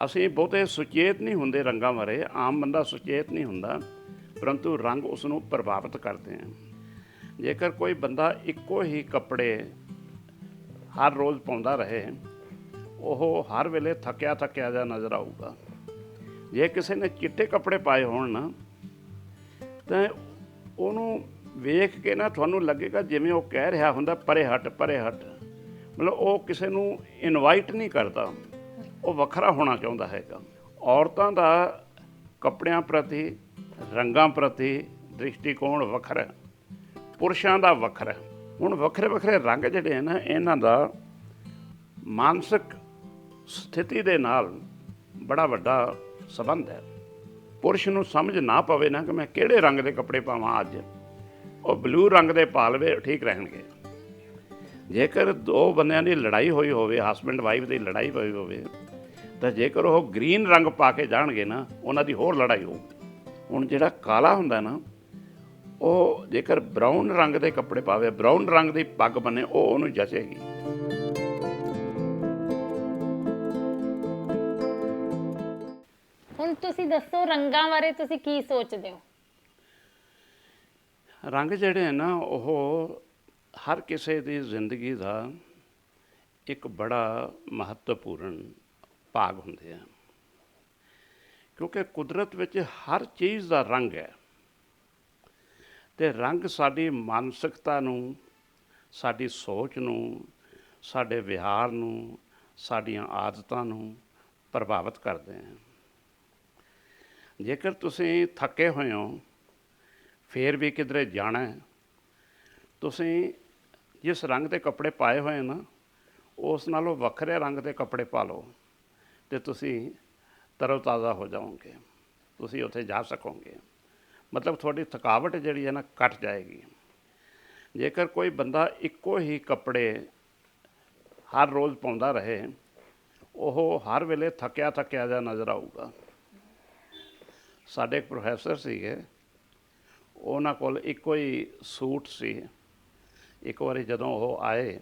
ਅਸੀਂ ਬਹੁਤੇ ਸੁਚੇਤ ਨਹੀਂ ਹੁੰਦੇ ਰੰਗਾਂ ਬਾਰੇ, ਆਮ ਬੰਦਾ ਸੁਚੇਤ ਨਹੀਂ ਹੁੰਦਾ, ਪਰੰਤੂ ਰੰਗ ਉਸ ਨੂੰ ਪ੍ਰਭਾਵਿਤ ਕਰਦੇ ਹਨ ਜੇਕਰ ਕੋਈ ਬੰਦਾ ਇੱਕੋ ਹੀ ਕੱਪੜੇ ਹਰ ਰੋਜ਼ ਪਾਉਂਦਾ ਰਹੇ, ਉਹ ਹਰ ਵੇਲੇ ਥੱਕਿਆ ਥੱਕਿਆ ਜਿਹਾ ਨਜ਼ਰ ਆਊਗਾ। ਜੇ ਕਿਸੇ ਨੇ ਚਿੱਟੇ ਕੱਪੜੇ ਪਾਏ ਹੋਣ ਨਾ, ਤਾਂ ਉਹਨੂੰ ਵੇਖ ਕੇ ਨਾ ਤੁਹਾਨੂੰ ਲੱਗੇਗਾ ਜਿਵੇਂ ਉਹ ਕਹਿ ਰਿਹਾ ਹੁੰਦਾ ਪਰੇ ਹਟ ਪਰੇ ਹਟ ਮਤਲਬ ਉਹ ਕਿਸੇ ਨੂੰ ਇਨਵਾਈਟ ਨਹੀਂ ਕਰਦਾ। ਉਹ ਵੱਖਰਾ ਹੋਣਾ ਚਾਹੁੰਦਾ ਹੈਗਾ। ਔਰਤਾਂ ਦਾ ਕੱਪੜਿਆਂ ਪ੍ਰਤੀ, ਰੰਗਾਂ ਪ੍ਰਤੀ ਦ੍ਰਿਸ਼ਟੀਕੋਣ ਵੱਖਰਾ ਪੁਰਸ਼ਾਂ ਦਾ ਵੱਖਰਾ ਹੁਣ ਵੱਖਰੇ ਵੱਖਰੇ ਰੰਗ ਜਿਹੜੇ ਹਨ ਨਾ ਇਹਨਾਂ ਦਾ ਮਾਨਸਿਕ ਸਥਿਤੀ ਦੇ ਨਾਲ ਬੜਾ ਵੱਡਾ ਸਬੰਧ ਹੈ। ਪੁਰਸ਼ ਨੂੰ ਸਮਝ ਨਾ ਪਵੇ ਨਾ ਕਿ ਮੈਂ ਕਿਹੜੇ ਰੰਗ ਦੇ ਕੱਪੜੇ ਪਾਵਾਂ ਅੱਜ। ਉਹ ਬਲੂ ਰੰਗ ਦੇ ਪਾ ਲਵੇ ਠੀਕ ਰਹਿਣਗੇ। ਜੇਕਰ ਦੋ ਬੰਦਿਆਂ ਦੀ ਲੜਾਈ ਹੋਈ ਹੋਵੇ ਹਸਬੰਡ ਵਾਈਫ ਦੀ ਲੜਾਈ ਹੋਈ ਹੋਵੇ ਤਾਂ ਜੇਕਰ ਉਹ ਗ੍ਰੀਨ ਰੰਗ ਪਾ ਕੇ ਜਾਣਗੇ ਨਾ ਉਹਨਾਂ ਦੀ ਹੋਰ ਲੜਾਈ ਹੋਊਗੀ ਹੁਣ ਜਿਹੜਾ ਕਾਲਾ ਹੁੰਦਾ ਨਾ ਉਹ ਜੇਕਰ ਬਰਾਊਨ ਰੰਗ ਦੇ ਕੱਪੜੇ ਪਾਵੇ ਬਰਾਊਨ ਰੰਗ ਦੀ ਪੱਗ ਬੰਨੇ ਉਹ ਉਹਨੂੰ ਜਚੇਗੀ। ਹੁਣ ਤੁਸੀਂ ਦੱਸੋ ਰੰਗਾਂ ਬਾਰੇ ਤੁਸੀਂ ਕੀ ਸੋਚਦੇ ਹੋ? ਰੰਗ ਜਿਹੜੇ ਨਾ ਉਹ ਹਰ ਕਿਸੇ ਦੀ ਜ਼ਿੰਦਗੀ ਦਾ ਇੱਕ ਬੜਾ ਮਹੱਤਵਪੂਰਨ ਭਾਗ ਹੁੰਦੇ ਆ। ਕਿਉਂਕਿ ਕੁਦਰਤ ਵਿੱਚ ਹਰ ਚੀਜ਼ ਦਾ ਰੰਗ ਹੈ ਤੇ ਰੰਗ ਸਾਡੀ ਮਾਨਸਿਕਤਾ ਨੂੰ, ਸਾਡੀ ਸੋਚ ਨੂੰ, ਸਾਡੇ ਵਿਹਾਰ ਨੂੰ, ਸਾਡੀਆਂ ਆਦਤਾਂ ਨੂੰ ਪ੍ਰਭਾਵਿਤ ਕਰਦੇ ਹਨ ਜੇਕਰ ਤੁਸੀਂ ਥੱਕੇ ਹੋਏ ਹੋ, ਫੇਰ ਵੀ ਕਿਧਰੇ ਜਾਣਾ ਹੈ, ਤੁਸੀਂ ਜਿਸ ਰੰਗ ਦੇ ਕੱਪੜੇ ਪਾਏ ਹੋਏ ਨਾ, ਉਸ ਨਾਲੋਂ ਵੱਖਰੇ ਰੰਗ ਦੇ ਕੱਪੜੇ ਪਾ ਲਓ। ਤੇ ਤੁਸੀਂ ਤਰੋਤਾਜ਼ਾ ਹੋ ਜਾਓਗੇ, ਤੁਸੀਂ ਉੱਥੇ ਜਾ ਸਕੋਗੇ। ਮਤਲਬ ਤੁਹਾਡੀ ਥਕਾਵਟ ਜਿਹੜੀ ਹੈ ਨਾ ਘਟ ਜਾਏਗੀ। ਜੇਕਰ ਕੋਈ ਬੰਦਾ ਇੱਕੋ ਹੀ ਕੱਪੜੇ ਹਰ ਰੋਜ਼ ਪਾਉਂਦਾ ਰਹੇ, ਉਹ ਹਰ ਵੇਲੇ ਥੱਕਿਆ ਥੱਕਿਆ ਜਿਹਾ ਨਜ਼ਰ ਆਊਗਾ। ਸਾਡੇ ਇੱਕ ਪ੍ਰੋਫੈਸਰ ਸੀਗੇ, ਉਹਨਾਂ ਕੋਲ ਇੱਕੋ ਹੀ ਸੂਟ ਸੀ। ਇੱਕ ਵਾਰੀ ਜਦੋਂ ਉਹ ਆਏ,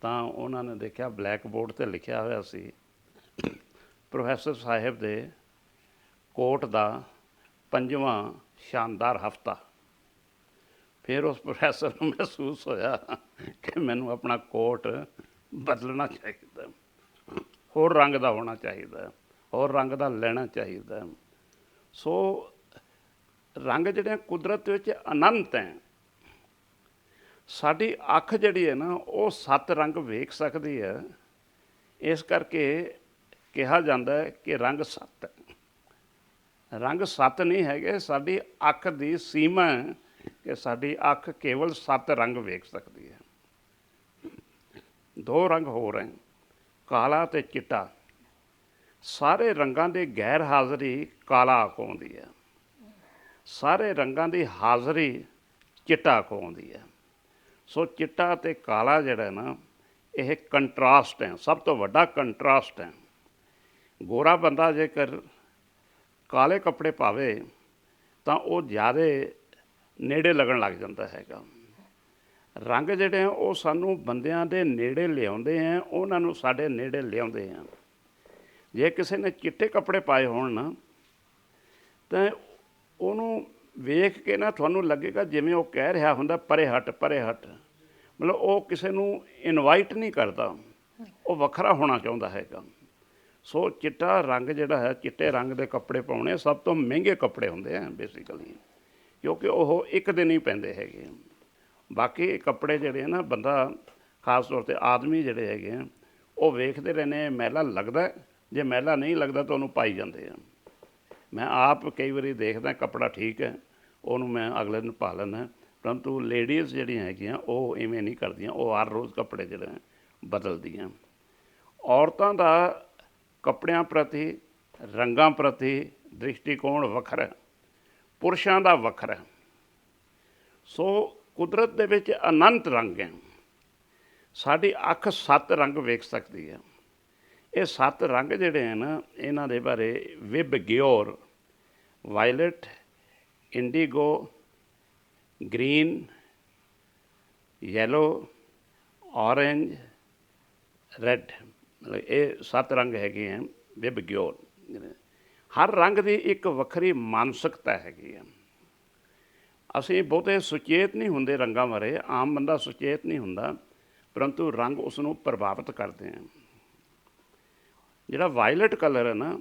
ਤਾਂ ਉਹਨਾਂ ਨੇ ਦੇਖਿਆ ਬਲੈਕ ਬੋਰਡ ਤੇ ਲਿਖਿਆ ਹੋਇਆ ਸੀ ਪ੍ਰੋਫੈਸਰ ਸਾਹਿਬ ਦੇ ਕੋਟ ਦਾ ਪੰਜਵਾਂ ਸ਼ਾਨਦਾਰ ਹਫਤਾ। ਫਿਰ ਉਸ ਪ੍ਰੋਫੈਸਰ ਨੂੰ ਮਹਿਸੂਸ ਹੋਇਆ ਕਿ ਮੈਨੂੰ ਆਪਣਾ ਕੋਟ ਬਦਲਣਾ ਚਾਹੀਦਾ, ਹੋਰ ਰੰਗ ਦਾ ਹੋਣਾ ਚਾਹੀਦਾ, ਹੋਰ ਰੰਗ ਦਾ ਲੈਣਾ ਚਾਹੀਦਾ। ਸੋ ਰੰਗ ਜਿਹੜੇ ਕੁਦਰਤ ਵਿੱਚ ਅਨੰਤ ਹੈ। ਸਾਡੀ ਅੱਖ ਜਿਹੜੀ ਹੈ ਨਾ, ਉਹ ਸੱਤ ਰੰਗ ਵੇਖ ਸਕਦੀ ਹੈ। ਇਸ ਕਰਕੇ ਕਿਹਾ ਜਾਂਦਾ ਹੈ ਕਿ ਰੰਗ ਸੱਤ ਹੈ। ਰੰਗ ਸੱਤ ਨਹੀਂ ਹੈਗੇ, ਸਾਡੀ ਅੱਖ ਦੀ ਸੀਮਾ ਕਿ ਸਾਡੀ ਅੱਖ ਕੇਵਲ ਸੱਤ ਰੰਗ ਵੇਖ ਸਕਦੀ ਹੈ। ਦੋ ਰੰਗ ਹੋਰ ਹੈ, ਕਾਲਾ ਤੇ ਚਿੱਟਾ। ਸਾਰੇ ਰੰਗਾਂ ਦੇ ਗੈਰ ਹਾਜ਼ਰੀ ਕਾਲਾ ਆਉਂਦੀ ਹੈ। ਸਾਰੇ ਰੰਗਾਂ ਦੀ ਹਾਜ਼ਰੀ ਚਿੱਟਾ ਆਉਂਦੀ ਹੈ। ਸੋ ਚਿੱਟਾ ਤੇ ਕਾਲਾ ਜਿਹੜਾ ਨਾ, ਇਹ ਕੰਟਰਾਸਟ ਹੈ, ਸਭ ਤੋਂ ਵੱਡਾ ਕੰਟਰਾਸਟ ਹੈ। ਗੋਰਾ ਬੰਦਾ ਜੇਕਰ ਕਾਲੇ ਕੱਪੜੇ ਪਾਵੇ, ਤਾਂ ਉਹ ਜ਼ਿਆਦਾ ਨੇੜੇ ਲੱਗਣ ਲੱਗ ਜਾਂਦਾ ਹੈਗਾ। ਰੰਗ ਜਿਹੜੇ ਆ, ਉਹ ਸਾਨੂੰ ਬੰਦਿਆਂ ਦੇ ਨੇੜੇ ਲਿਆਉਂਦੇ ਆ, ਉਹਨਾਂ ਨੂੰ ਸਾਡੇ ਨੇੜੇ ਲਿਆਉਂਦੇ ਆ। ਜੇ ਕਿਸੇ ਨੇ ਚਿੱਟੇ ਕੱਪੜੇ ਪਾਏ ਹੋਣ ਨਾ, ਤਾਂ ਉਹਨੂੰ ਵੇਖ ਕੇ ਨਾ ਤੁਹਾਨੂੰ ਲੱਗੇਗਾ ਜਿਵੇਂ ਉਹ ਕਹਿ ਰਿਹਾ ਹੁੰਦਾ, ਪਰੇ ਹਟ ਪਰੇ ਹਟ। ਮਤਲਬ ਉਹ ਕਿਸੇ ਨੂੰ ਇਨਵਾਈਟ ਨਹੀਂ ਕਰਦਾ। ਉਹ ਵੱਖਰਾ ਹੋਣਾ ਚਾਹੁੰਦਾ ਹੈਗਾ। ਸੋ ਚਿੱਟਾ ਰੰਗ ਜਿਹੜਾ ਹੈ, ਚਿੱਟੇ ਰੰਗ ਦੇ ਕੱਪੜੇ ਪਾਉਣੇ ਸਭ ਤੋਂ ਮਹਿੰਗੇ ਕੱਪੜੇ ਹੁੰਦੇ ਆ ਬੇਸਿਕਲੀ ਕਿਉਂਕਿ ਉਹ ਇੱਕ ਦਿਨ ਹੀ ਪੈਂਦੇ ਹੈਗੇ ਬਾਕੀ ਕੱਪੜੇ ਜਿਹੜੇ ਨਾ, ਬੰਦਾ ਖਾਸ ਤੌਰ ਤੇ ਆਦਮੀ ਜਿਹੜੇ ਹੈਗੇ ਆ, ਉਹ ਵੇਖਦੇ ਰਹਿੰਦੇ ਆ ਮਹਿਲਾ ਲੱਗਦਾ ਜੇ ਮਹਿਲਾ ਨਹੀਂ ਲੱਗਦਾ ਤਾਂ ਉਹਨੂੰ ਪਾਈ ਜਾਂਦੇ ਆ। ਮੈਂ ਆਪ ਕਈ ਵਾਰੀ ਦੇਖਦਾ, ਕੱਪੜਾ ਠੀਕ ਹੈ, ਉਹਨੂੰ ਮੈਂ ਅਗਲੇ ਦਿਨ ਪਾ ਲੈਂਦਾ ਪਰੰਤੂ ਲੇਡੀਜ਼ ਜਿਹੜੀਆਂ ਹੈਗੀਆਂ, ਉਹ ਇਵੇਂ ਨਹੀਂ ਕਰਦੀਆਂ, ਉਹ ਹਰ ਰੋਜ਼ ਕੱਪੜੇ ਜਿਹੜੇ ਬਦਲਦੀਆਂ। ਔਰਤਾਂ ਦਾ ਕੱਪੜਿਆਂ ਪ੍ਰਤੀ, ਰੰਗਾਂ ਪ੍ਰਤੀ ਦ੍ਰਿਸ਼ਟੀਕੋਣ ਵੱਖਰਾ ਪੁਰਸ਼ਾਂ ਦਾ ਵੱਖਰਾ ਸੋ ਕੁਦਰਤ ਦੇ ਵਿੱਚ ਅਨੰਤ ਰੰਗ ਹੈ। ਸਾਡੀ ਅੱਖ ਸੱਤ ਰੰਗ ਵੇਖ ਸਕਦੀ ਹੈ। ਇਹ ਸੱਤ ਰੰਗ ਜਿਹੜੇ ਹਨ, ਇਹਨਾਂ ਦੇ ਬਾਰੇ VIBGYOR, violet, indigo, green, yellow, orange, red. ਮਤਲਬ ਇਹ ਸੱਤ ਰੰਗ ਹੈਗੇ ਹਨ ਵਿਭਗਿਓ ਹਰ ਰੰਗ ਦੀ ਇੱਕ ਵੱਖਰੀ ਮਾਨਸਿਕਤਾ ਹੈਗੀ ਆ। ਅਸੀਂ ਬਹੁਤੇ ਸੁਚੇਤ ਨਹੀਂ ਹੁੰਦੇ ਰੰਗਾਂ ਬਾਰੇ, ਆਮ ਬੰਦਾ ਸੁਚੇਤ ਨਹੀਂ ਹੁੰਦਾ, ਪਰੰਤੂ ਰੰਗ ਉਸ ਨੂੰ ਪ੍ਰਭਾਵਿਤ ਕਰਦੇ ਆ। ਜਿਹੜਾ ਵਾਇਲਟ ਕਲਰ ਹੈ ਨਾ,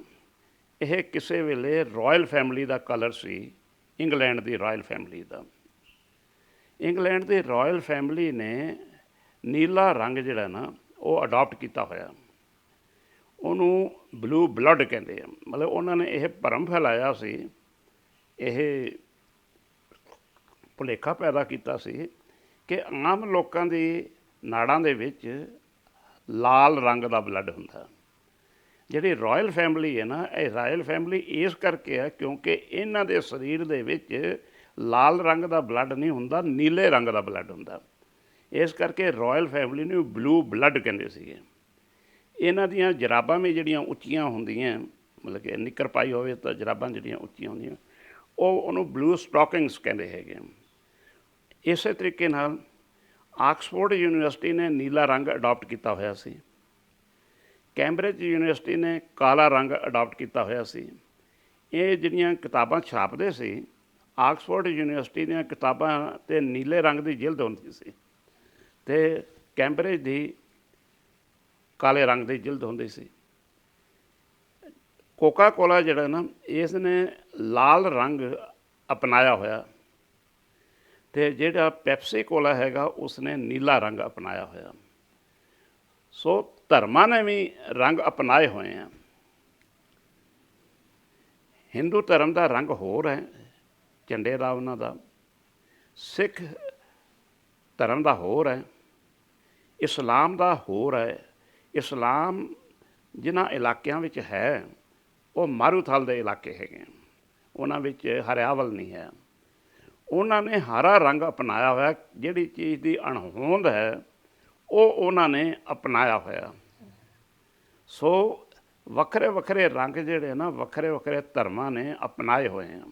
ਇਹ ਕਿਸੇ ਵੇਲੇ ਰਾਇਲ ਫੈਮਿਲੀ ਦਾ ਕਲਰ ਸੀ, ਇੰਗਲੈਂਡ ਦੀ ਰਾਇਲ ਫੈਮਿਲੀ ਦਾ। ਇੰਗਲੈਂਡ ਦੀ ਰਾਇਲ ਫੈਮਿਲੀ ਨੇ ਨੀਲਾ ਰੰਗ ਜਿਹੜਾ ਨਾ, ਉਹ ਅਡਾਪਟ ਕੀਤਾ ਹੋਇਆ। ਉਹਨੂੰ ਬਲੂ ਬਲੱਡ ਕਹਿੰਦੇ ਆ। ਮਤਲਬ ਉਹਨਾਂ ਨੇ ਇਹ ਭਰਮ ਫੈਲਾਇਆ ਸੀ, ਇਹ ਭੁਲੇਖਾ ਪੈਦਾ ਕੀਤਾ ਸੀ ਕਿ ਆਮ ਲੋਕਾਂ ਦੀ ਨਾੜਾਂ ਦੇ ਵਿੱਚ ਲਾਲ ਰੰਗ ਦਾ ਬਲੱਡ ਹੁੰਦਾ। ਜਿਹੜੀ ਰਾਇਲ ਫੈਮਿਲੀ ਹੈ ਨਾ, ਇਹ ਰਾਇਲ ਫੈਮਿਲੀ ਇਸ ਕਰਕੇ ਹੈ ਕਿਉਂਕਿ ਇਹਨਾਂ ਦੇ ਸਰੀਰ ਦੇ ਵਿੱਚ ਲਾਲ ਰੰਗ ਦਾ ਬਲੱਡ ਨਹੀਂ ਹੁੰਦਾ, ਨੀਲੇ ਰੰਗ ਦਾ ਬਲੱਡ ਹੁੰਦਾ। ਇਸ ਕਰਕੇ ਰਾਇਲ ਫੈਮਿਲੀ ਨੂੰ ਬਲੂ ਬਲੱਡ ਕਹਿੰਦੇ ਸੀਗੇ। ਇਹਨਾਂ ਦੀਆਂ ਜਰਾਬਾਂ ਵੀ ਜਿਹੜੀਆਂ ਉੱਚੀਆਂ ਹੁੰਦੀਆਂ, ਮਤਲਬ ਕਿ ਨਿੱਕਰ ਪਾਈ ਹੋਵੇ ਤਾਂ ਜਰਾਬਾਂ ਜਿਹੜੀਆਂ ਉੱਚੀਆਂ ਹੁੰਦੀਆਂ, ਉਹ ਉਹਨੂੰ ਬਲੂ ਸਟਾਕਿੰਗਸ ਕਹਿੰਦੇ ਹੈਗੇ ਇਸੇ ਤਰੀਕੇ ਨਾਲ ਆਕਸਫੋਰਡ ਯੂਨੀਵਰਸਿਟੀ ਨੇ ਨੀਲਾ ਰੰਗ ਅਡਾਪਟ ਕੀਤਾ ਹੋਇਆ ਸੀ। ਕੈਂਬਰਿਜ ਯੂਨੀਵਰਸਿਟੀ ਨੇ ਕਾਲਾ ਰੰਗ ਅਡਾਪਟ ਕੀਤਾ ਹੋਇਆ ਸੀ। ਇਹ ਜਿਹੜੀਆਂ ਕਿਤਾਬਾਂ ਛਾਪਦੇ ਸੀ, ਆਕਸਫੋਰਡ ਯੂਨੀਵਰਸਿਟੀ ਦੀਆਂ ਕਿਤਾਬਾਂ ਤੇ ਨੀਲੇ ਰੰਗ ਦੀ ਜਿਲਦ ਹੁੰਦੀ ਸੀ। ਤੇ ਕੈਂਬਰਿਜ ਦੀ ਕਾਲੇ ਰੰਗ ਦੀ ਜਿਲਦ ਹੁੰਦੀ ਸੀ। ਕੋਕਾ ਕੋਲਾ ਜਿਹੜਾ ਨਾ ਇਸ ਨੇ ਲਾਲ ਰੰਗ ਅਪਣਾਇਆ ਹੋਇਆ। ਤੇ ਜਿਹੜਾ ਪੈਪਸੀ ਕੋਲਾ ਹੈਗਾ ਉਸ ਨੇ ਨੀਲਾ ਰੰਗ ਅਪਣਾਇਆ ਹੋਇਆ। ਸੋ ਧਰਮਾਂ ਨੇ ਵੀ ਰੰਗ ਅਪਣਾਏ ਹੋਏ ਆ। ਹਿੰਦੂ ਧਰਮ ਦਾ ਰੰਗ ਹੋਰ ਹੈ, ਝੰਡੇ ਦਾ ਉਹਨਾਂ ਦਾ। ਸਿੱਖ ਧਰਮ ਦਾ ਹੋਰ ਹੈ, ਇਸਲਾਮ ਦਾ ਹੋਰ ਹੈ। ਇਸਲਾਮ ਜਿਨ੍ਹਾਂ ਇਲਾਕਿਆਂ ਵਿੱਚ ਹੈ, ਉਹ ਮਾਰੂਥਲ ਦੇ ਇਲਾਕੇ ਹੈਗੇ ਉਹਨਾਂ ਵਿੱਚ ਹਰਿਆਵਲ ਨਹੀਂ ਹੈ। ਉਹਨਾਂ ਨੇ ਹਰਾ ਰੰਗ ਅਪਣਾਇਆ ਹੋਇਆ, ਜਿਹੜੀ ਚੀਜ਼ ਦੀ ਅਣਹੋਂਦ ਹੈ, ਉਹ ਉਹਨਾਂ ਨੇ ਅਪਣਾਇਆ ਹੋਇਆ। ਸੋ ਵੱਖਰੇ ਵੱਖਰੇ ਰੰਗ ਜਿਹੜੇ ਨਾ ਵੱਖਰੇ ਵੱਖਰੇ ਧਰਮਾਂ ਨੇ ਅਪਣਾਏ ਹੋਏ ਆ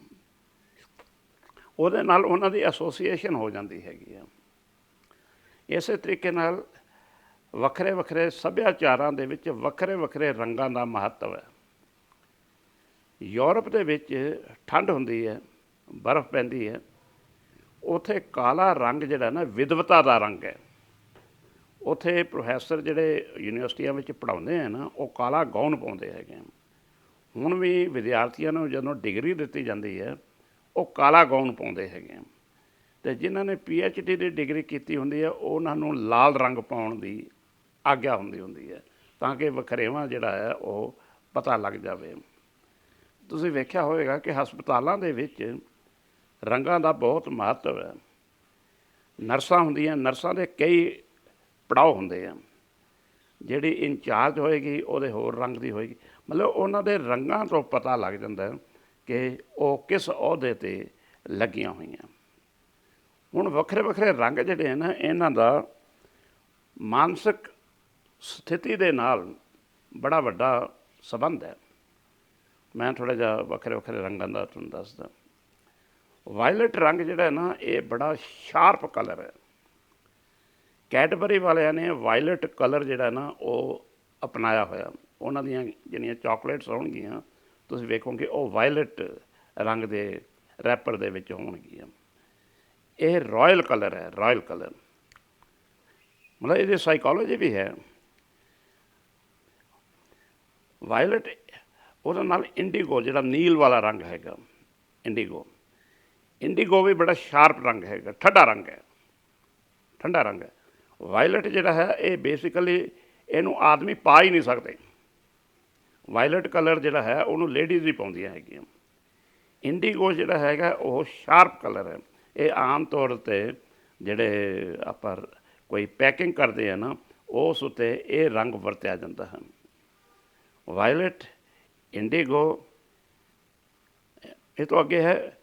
ਉਹਦੇ ਨਾਲ ਉਹਨਾਂ ਦੀ ਐਸੋਸੀਏਸ਼ਨ ਹੋ ਜਾਂਦੀ ਹੈਗੀ ਆ। ਇਸੇ ਤਰੀਕੇ ਨਾਲ ਵੱਖਰੇ ਵੱਖਰੇ ਸੱਭਿਆਚਾਰਾਂ ਦੇ ਵਿੱਚ ਵੱਖਰੇ ਵੱਖਰੇ ਰੰਗਾਂ ਦਾ ਮਹੱਤਵ ਹੈ ਯੂਰਪ ਦੇ ਵਿੱਚ ਠੰਡ ਹੁੰਦੀ ਹੈ, ਬਰਫ਼ ਪੈਂਦੀ ਹੈ ਉਥੇ ਕਾਲਾ ਰੰਗ ਜਿਹੜਾ ਨਾ ਵਿਦਵਤਾ ਦਾ ਰੰਗ ਹੈ ਉਥੇ ਪ੍ਰੋਫੈਸਰ ਜਿਹੜੇ ਯੂਨੀਵਰਸਿਟੀਆਂ ਵਿੱਚ ਪੜ੍ਹਾਉਂਦੇ ਆ ਨਾ, ਉਹ ਕਾਲਾ ਗਾਊਨ ਪਾਉਂਦੇ ਹੈਗੇ ਆ। ਹੁਣ ਵੀ ਵਿਦਿਆਰਥੀਆਂ ਨੂੰ ਜਦੋਂ ਡਿਗਰੀ ਦਿੱਤੀ ਜਾਂਦੀ ਹੈ, ਉਹ ਕਾਲਾ ਗਾਊਨ ਪਾਉਂਦੇ ਹੈਗੇ ਆ। ਤੇ ਜਿਨ੍ਹਾਂ ਨੇ ਪੀ ਐਚ ਡੀ ਦੀ ਡਿਗਰੀ ਕੀਤੀ ਹੁੰਦੀ ਹੈ, ਉਹਨਾਂ ਨੂੰ ਲਾਲ ਰੰਗ ਪਾਉਣ ਦੀ ਆਗਿਆ ਹੁੰਦੀ ਹੁੰਦੀ ਹੈ। ਤਾਂ ਕਿ ਵਖਰੇਵਾਂ ਜਿਹੜਾ ਹੈ, ਉਹ ਪਤਾ ਲੱਗ ਜਾਵੇ। ਤੁਸੀਂ ਵੇਖਿਆ ਹੋਵੇਗਾ ਕਿ ਹਸਪਤਾਲਾਂ ਦੇ ਵਿੱਚ ਰੰਗਾਂ ਦਾ ਬਹੁਤ ਮਹੱਤਵ ਹੈ। ਨਰਸਾਂ ਹੁੰਦੀਆਂ, ਨਰਸਾਂ ਦੇ ਕਈ ਪੜਾਅ ਹੁੰਦੇ ਆ। ਜਿਹੜੀ ਇੰਚਾਰਜ ਹੋਏਗੀ, ਉਹਦੇ ਹੋਰ ਰੰਗ ਦੀ ਹੋਏਗੀ। ਮਤਲਬ ਉਹਨਾਂ ਦੇ ਰੰਗਾਂ ਤੋਂ ਪਤਾ ਲੱਗ ਜਾਂਦਾ ਕਿ ਉਹ ਕਿਸ ਅਹੁਦੇ ਤੇ ਲੱਗੀਆਂ ਹੋਈਆਂ। ਹੁਣ ਵੱਖਰੇ ਵੱਖਰੇ ਰੰਗ ਜਿਹੜੇ ਹਨ, ਇਹਨਾਂ ਦਾ ਮਾਨਸਿਕ ਸਥਿਤੀ ਦੇ ਨਾਲ ਬੜਾ ਵੱਡਾ ਸਬੰਧ ਹੈ। ਮੈਂ ਥੋੜਾ ਜਿਹਾ ਵੱਖਰੇ ਵੱਖਰੇ ਰੰਗਾਂ ਦਾ ਤੁਹਾਨੂੰ ਦੱਸਦਾ। ਵਾਇਲਟ ਰੰਗ ਜਿਹੜਾ ਨਾ, ਇਹ ਬੜਾ ਸ਼ਾਰਪ ਕਲਰ ਹੈ। ਕੈਡਬਰੀ ਵਾਲਿਆਂ ਨੇ ਵਾਇਲਟ ਕਲਰ ਜਿਹੜਾ ਨਾ, ਉਹ ਅਪਣਾਇਆ ਹੋਇਆ। ਉਹਨਾਂ ਦੀਆਂ ਜਿਹੜੀਆਂ ਚਾਕਲੇਟਸ ਹੋਣਗੀਆਂ, ਤੁਸੀਂ ਵੇਖੋਗੇ, ਉਹ ਵਾਇਲਟ ਰੰਗ ਦੇ ਰੈਪਰ ਦੇ ਵਿੱਚ ਹੋਣਗੀਆਂ। ਇਹ ਰਾਇਲ ਕਲਰ ਹੈ, ਰਾਇਲ ਕਲਰ। ਮਤਲਬ ਇਹਦੀ ਸਾਈਕੋਲੋਜੀ ਵੀ ਹੈ। ਵਾਇਲਟ ਉਹਦੇ ਨਾਲ ਇੰਡੀਗੋ ਜਿਹੜਾ ਨੀਲ ਵਾਲਾ ਰੰਗ ਹੈਗਾ ਇੰਡੀਗੋ ਇੰਡੀਗੋ ਵੀ ਬੜਾ ਸ਼ਾਰਪ ਰੰਗ ਹੈਗਾ, ਠੰਡਾ ਰੰਗ ਹੈ। ਠੰਡਾ ਰੰਗ ਹੈ। ਵਾਇਲਟ ਜਿਹੜਾ ਹੈ, ਇਹ ਬੇਸਿਕਲੀ ਇਹਨੂੰ ਆਦਮੀ ਪਾ ਹੀ ਨਹੀਂ ਸਕਦੇ। ਵਾਇਲਟ ਕਲਰ ਜਿਹੜਾ ਹੈ, ਉਹਨੂੰ ਲੇਡੀਜ਼ ਹੀ ਪਾਉਂਦੀਆਂ ਹੈਗੀਆਂ। ਇੰਡੀਗੋ ਜਿਹੜਾ ਹੈਗਾ, ਉਹ ਸ਼ਾਰਪ ਕਲਰ ਹੈ। ਇਹ ਆਮ ਤੌਰ ਤੇ ਜਿਹੜੇ ਆਪਾਂ ਕੋਈ ਪੈਕਿੰਗ ਕਰਦੇ ਆ ਨਾ, ਉਸ ਉਤੇ ਇਹ ਰੰਗ ਵਰਤਿਆ ਜਾਂਦਾ ਹੈ। ਵਾਇਲਟ ਇੰਡੀਗੋ ਇਹ ਤੋਂ ਅੱਗੇ ਹੈ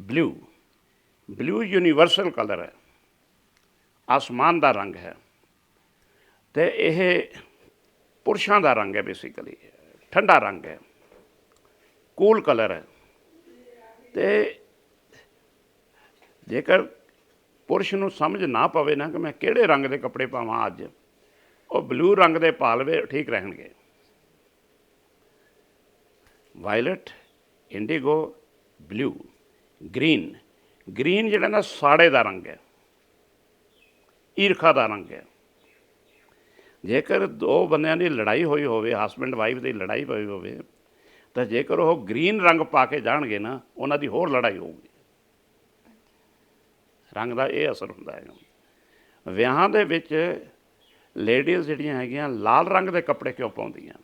ਬਲੂ ਬਲੂ ਯੂਨੀਵਰਸਲ ਕਲਰ ਹੈ। ਆਸਮਾਨ ਦਾ ਰੰਗ ਹੈ। ਤੇ ਇਹ ਪੁਰਸ਼ਾਂ ਦਾ ਰੰਗ ਹੈ ਬੇਸਿਕਲੀ ਠੰਡਾ ਰੰਗ ਹੈ। ਕੂਲ ਕਲਰ ਹੈ। ਤੇ ਜੇਕਰ ਪੁਰਸ਼ ਨੂੰ ਸਮਝ ਨਾ ਪਵੇ ਨਾ ਕਿ ਮੈਂ ਕਿਹੜੇ ਰੰਗ ਦੇ ਕੱਪੜੇ ਪਾਵਾਂ ਅੱਜ, ਉਹ ਬਲੂ ਰੰਗ ਦੇ ਪਾ ਲਵੇ ਠੀਕ ਰਹਿਣਗੇ। Violet, indigo, blue, green. Green ਜਿਹੜਾ ਨਾ ਸਾੜੇ ਦਾ ਰੰਗ ਹੈ, ਈਰਖਾ ਦਾ ਰੰਗ ਹੈ। ਜੇਕਰ ਦੋ ਬੰਦਿਆਂ ਦੀ ਲੜਾਈ ਹੋਈ ਹੋਵੇ ਹਸਬੰਡ ਵਾਈਫ ਦੀ ਲੜਾਈ ਹੋਈ ਹੋਵੇ, ਤਾਂ ਜੇਕਰ ਉਹ ਗ੍ਰੀਨ ਰੰਗ ਪਾ ਕੇ ਜਾਣਗੇ ਨਾ, ਉਹਨਾਂ ਦੀ ਹੋਰ ਲੜਾਈ ਹੋਊਗੀ। ਰੰਗ ਦਾ ਇਹ ਅਸਰ ਹੁੰਦਾ ਹੈ। ਵਿਆਹਾਂ ਦੇ ਵਿੱਚ ਲੇਡੀਜ਼ ਜਿਹੜੀਆਂ ਹੈਗੀਆਂ, ਲਾਲ ਰੰਗ ਦੇ ਕੱਪੜੇ ਕਿਉਂ ਪਾਉਂਦੀਆਂ?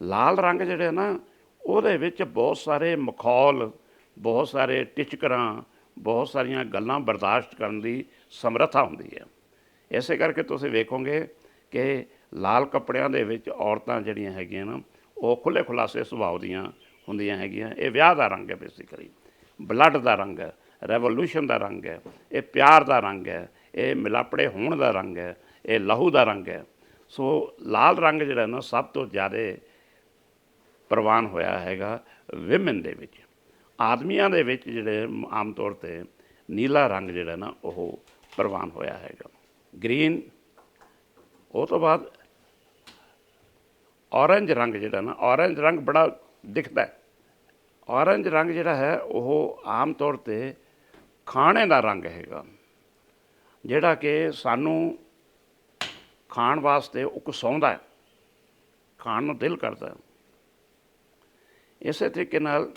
ਲਾਲ ਰੰਗ ਜਿਹੜੇ ਨਾ ਉਹਦੇ ਵਿੱਚ ਬਹੁਤ ਸਾਰੇ ਮਖੌਲ, ਬਹੁਤ ਸਾਰੇ ਟਿਚਕਰਾਂ, ਬਹੁਤ ਸਾਰੀਆਂ ਗੱਲਾਂ ਬਰਦਾਸ਼ਤ ਕਰਨ ਦੀ ਸਮਰੱਥਾ ਹੁੰਦੀ ਹੈ। ਇਸੇ ਕਰਕੇ ਤੁਸੀਂ ਵੇਖੋਗੇ ਕਿ ਲਾਲ ਕੱਪੜਿਆਂ ਦੇ ਵਿੱਚ ਔਰਤਾਂ ਜਿਹੜੀਆਂ ਹੈਗੀਆਂ ਨਾ, ਉਹ ਖੁੱਲੇ ਖੁਲਾਸੇ ਸੁਭਾਅ ਦੀਆਂ ਹੁੰਦੀਆਂ ਹੈਗੀਆਂ। ਇਹ ਵਿਆਹ ਦਾ ਰੰਗ ਹੈ ਬੇਸਿਕਲੀ ਬਲੱਡ ਦਾ ਰੰਗ ਹੈ ਰੈਵੋਲੂਸ਼ਨ ਦਾ ਰੰਗ ਹੈ, ਇਹ ਪਿਆਰ ਦਾ ਰੰਗ ਹੈ, ਇਹ ਮਿਲਾਪੜੇ ਹੋਣ ਦਾ ਰੰਗ ਹੈ, ਇਹ ਲਹੂ ਦਾ ਰੰਗ ਹੈ। ਸੋ ਲਾਲ ਰੰਗ ਜਿਹੜਾ ਨਾ, ਸਭ ਤੋਂ ਜ਼ਿਆਦਾ ਪ੍ਰਵਾਨ ਹੋਇਆ ਹੈਗਾ ਵਿਮਨ ਦੇ ਵਿੱਚ। ਆਦਮੀਆਂ ਦੇ ਵਿੱਚ ਜਿਹੜੇ ਆਮ ਤੌਰ ਤੇ ਨੀਲਾ ਰੰਗ ਜਿਹੜਾ ਨਾ, ਉਹ ਪ੍ਰਵਾਨ ਹੋਇਆ ਹੈਗਾ। ਗ੍ਰੀਨ ਉਹ ਤੋਂ ਬਾਅਦ ਔਰੰਜ ਰੰਗ ਜਿਹੜਾ ਨਾ ਔਰੰਜ ਰੰਗ ਬੜਾ ਦਿਖਦਾ ਹੈ। ਔਰੰਜ ਰੰਗ ਜਿਹੜਾ ਹੈ, ਉਹ ਆਮ ਤੌਰ ਤੇ ਖਾਣੇ ਦਾ ਰੰਗ ਹੈਗਾ। ਜਿਹੜਾ ਕਿ ਸਾਨੂੰ ਖਾਣ ਵਾਸਤੇ ਉਕਸਾਉਂਦਾ ਹੈ। ਖਾਣ ਨੂੰ ਦਿਲ ਕਰਦਾ ਹੈ। ਇਸੇ ਤਰੀਕੇ ਨਾਲ